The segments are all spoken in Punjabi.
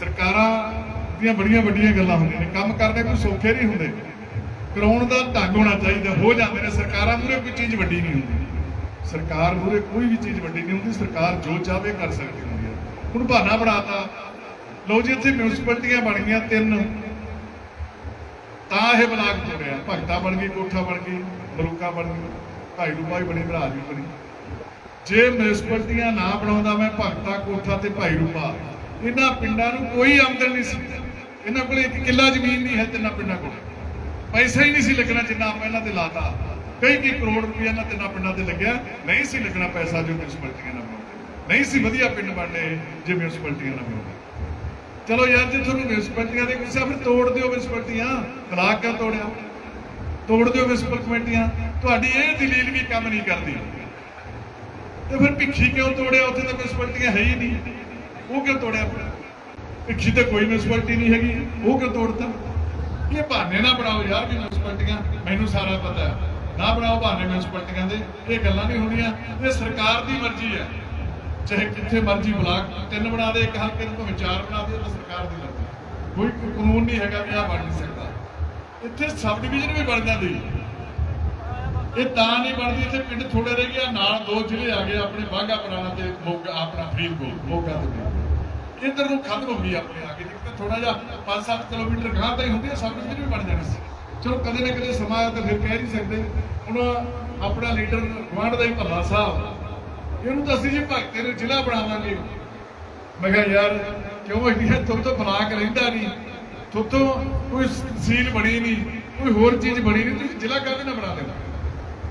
ਸਰਕਾਰਾਂ ਦੀਆਂ ਬੜੀਆਂ ਵੱਡੀਆਂ ਗੱਲਾਂ ਹੁੰਦੀਆਂ ਨੇ। ਕੰਮ ਕਰਨੇ ਕੋਈ ਸੌਖੇ ਨਹੀਂ ਹੁੰਦੇ। ਕਰਾਉਣ ਦਾ ਢੰਗ ਹੋਣਾ ਚਾਹੀਦਾ। ਹੋ ਜਾਂਦੇ ਨੇ। ਸਰਕਾਰਾਂ ਮੂਰੇ ਕੋਈ ਚੀਜ਼ ਵੱਡੀ ਨਹੀਂ ਹੁੰਦੀ। ਸਰਕਾਰ ਮੂਰੇ ਕੋਈ ਵੀ ਚੀਜ਼ ਵੱਡੀ ਨਹੀਂ ਹੁੰਦੀ। ਸਰਕਾਰ ਜੋ ਚਾਹਵੇ ਕਰ ਸਕਦੀ ਹੁੰਦੀ ਹੈ। ਹੁਣ ਬਹਾਨਾ ਬਣਾਤਾ। ਲਓ ਜੀ, ਇੱਥੇ ਮਿਊਨਿਸਪਲਟੀਆਂ ਬਣ ਗਈਆਂ ਤਿੰਨ। ਤਾਂ ਇਹ ਬਲਾਕ ਤੋੜਿਆ ਭਗਤਾ ਬਣ ਗਈ, ਕੋਠਾ ਬਣ ਗਈ ਮਲੂਕਾ ਬਣ ਗਈ। ਭਾਈ ਰੂਪਾ ਵੀ ਬਣੀ, ਭਰਾ ਵੀ ਬਣੀ। ਜੇ ਮਿਊਨਿਸਪਲਟੀਆਂ ਨਾ ਬਣਾਉਂਦਾ ਮੈਂ ਭਗਤਾ, ਕੋਠਾ ਤੇ ਭਾਈ ਰੂਪਾ। ਇਹਨਾਂ ਪਿੰਡਾਂ ਨੂੰ ਕੋਈ ਆਮਦਨ ਨਹੀਂ ਸੀ। ਇਹਨਾਂ ਕੋਲ ਇੱਕ ਕਿੱਲਾ ਜ਼ਮੀਨ ਨਹੀਂ ਹੈ ਤਿੰਨਾਂ ਪਿੰਡਾਂ ਕੋਲ। ਪੈਸਾ ਹੀ ਨਹੀਂ ਸੀ ਲੱਗਣਾ ਜਿੰਨਾ ਆਪਾਂ ਇਹਨਾਂ ਤੇ ਲਾਤਾ। ਕਈ ਕਈ ਕਰੋੜ ਰੁਪਏ ਇਹਨਾਂ ਤਿੰਨਾਂ ਪਿੰਡਾਂ ਤੇ ਲੱਗਿਆ। ਨਹੀਂ ਸੀ ਲੱਗਣਾ ਪੈਸਾ ਜੋ ਮਿਊਨਿਸਪਲਟੀਆਂ ਨਾਲ ਬਣਾਉਂਦੇ। ਨਹੀਂ ਸੀ ਵਧੀਆ ਪਿੰਡ ਬਣਨੇ ਜੇ ਮਿਊਨਿਸਪਲਟੀਆਂ ਨਾਲ ਬਣਾਉਂਦੇ। ਚਲੋ ਯਾਰ, ਜੇ ਤੁਹਾਨੂੰ ਮਿਊਨਿਸਪਲਟੀਆਂ ਦੇ ਕਿਸੇ ਫਿਰ ਤੋੜ ਦਿਓ ਮਿਊਨਿਸਪਲਟੀਆਂ ਤਲਾਕ ਕਾ ਤੋੜਿਆ? ਤੋੜ ਦਿਓ ਮਿਊਨਿਸਪਲ ਕਮੇਟੀਆਂ ਤੁਹਾਡੀ ਇਹ ਦਲੀਲ ਵੀ ਕੰਮ ਨਹੀਂ ਕਰਦੀ। ਤੇ ਫਿਰ ਭਿੱਖੀ ਕਿਉਂ ਤੋੜਿਆ? ਉੱਥੇ ਤਾਂ ਮਿਊਨਿਸਪਲਟੀਆਂ ਹੈ ਹੀ ਨਹੀਂ। ਉਹ ਕਿਉਂ ਤੋੜਿਆ ਪਿੱਛੇ ਭਿੱਖੀ ਤੇ ਕੋਈ ਮਿਊਨਿਸਪਲਟੀ ਨਹੀਂ ਹੈਗੀ। ਉਹ ਕਿਉਂ ਤੋੜਤਾ? ਇਹ ਬਹਾਨੇ ਨਾ ਬਣਾਓ ਯਾਰ ਵੀ ਮਿਊਨਿਸਪਲਟੀਆਂ ਮੈਨੂੰ ਸਾਰਾ ਪਤਾ ਹੈ। ਨਾ ਬਣਾਓ ਬਹਾਨੇ ਮਿਊਨਿਸਪਲਟੀਆਂ ਦੇ। ਇਹ ਗੱਲਾਂ ਨਹੀਂ ਹੁੰਦੀਆਂ ਇਹ ਸਰਕਾਰ ਦੀ ਮਰਜ਼ੀ ਹੈ। ਚਾਹੇ ਕਿੱਥੇ ਮਰਜ਼ੀ ਬਲਾਕ ਤਿੰਨ ਬਣਾ ਦੇ, ਇੱਕ ਹਲਕੇ ਨੂੰ ਭਾਵੇਂ ਚਾਰ ਬਣਾ ਦੇ ਤਾਂ ਸਰਕਾਰ ਦੀ ਮਰਜ਼ੀ ਕੋਈ ਕਾਨੂੰਨ ਨਹੀਂ ਹੈਗਾ ਵੀ ਆਹ ਬਣ ਨਹੀਂ ਸਕਦਾ। ਇੱਥੇ ਸਬ ਡਿਵੀਜ਼ਨ ਵੀ ਬਣ ਜਾਂਦੀ ਇਹ ਤਾਂ ਨਹੀਂ ਬਣਦੀ। ਇੱਥੇ ਪਿੰਡ ਥੋੜੇ ਰਹਿ ਗਿਆ ਨਾਲ ਦੋ ਜ਼ਿਲ੍ਹੇ ਆ ਗਏ ਆਪਣੇ ਬਾਗਾ ਪੁਰਾਣਾ ਤੇ ਮੋਗਾ, ਆਪਣਾ ਫਰੀਦਕੋਟ, ਮੋਗਾ ਤੇ ਇੱਧਰ ਨੂੰ ਖਤਮ ਹੋ ਗਈ ਆਪਣੇ ਆ ਕੇ। ਜਿੱਥੇ ਥੋੜਾ ਜਿਹਾ 5-7 ਕਿਲੋਮੀਟਰ ਗਾਂਹ ਤਾਂ ਹੀ ਹੁੰਦੀ ਹੈ ਸਬ ਡਿਵੀਜ਼ਨ ਵੀ ਬਣ ਜਾਣੀ ਸੀ। ਚਲੋ ਕਦੇ ਨਾ ਕਦੇ ਸਮਾਂ ਆਇਆ ਤਾਂ ਫਿਰ ਕਹਿ ਨਹੀਂ ਸਕਦੇ। ਹੁਣ ਆਪਣਾ ਲੀਡਰ ਗਵਾਂਢ ਦਾ ਹੀ ਭੱਲਾ ਸਾਹਿਬ ਇਹਨੂੰ ਤਾਂ ਅਸੀਂ ਜੀ ਭਗਤੇ ਨੂੰ ਜ਼ਿਲ੍ਹਾ ਬਣਾਵਾਂਗੇ। ਮੈਂ ਕਿਹਾ, ਯਾਰ, ਕਿਉਂ ਇੰਨੀ ਹੈ ਤੁਮ ਬਲਾਕ ਰਹਿੰਦਾ ਨਹੀਂ ਤੁਮ ਤੋਂ ਕੋਈ ਤਹਿਸੀਲ ਬਣੀ ਨਹੀਂ ਕੋਈ ਹੋਰ ਚੀਜ਼ ਬਣੀ ਨਹੀਂ ਤੁਸੀਂ ਜ਼ਿਲ੍ਹਾ ਕਾਹਦੇ ਨਾਲ ਬਣਾ ਦੇਣਾ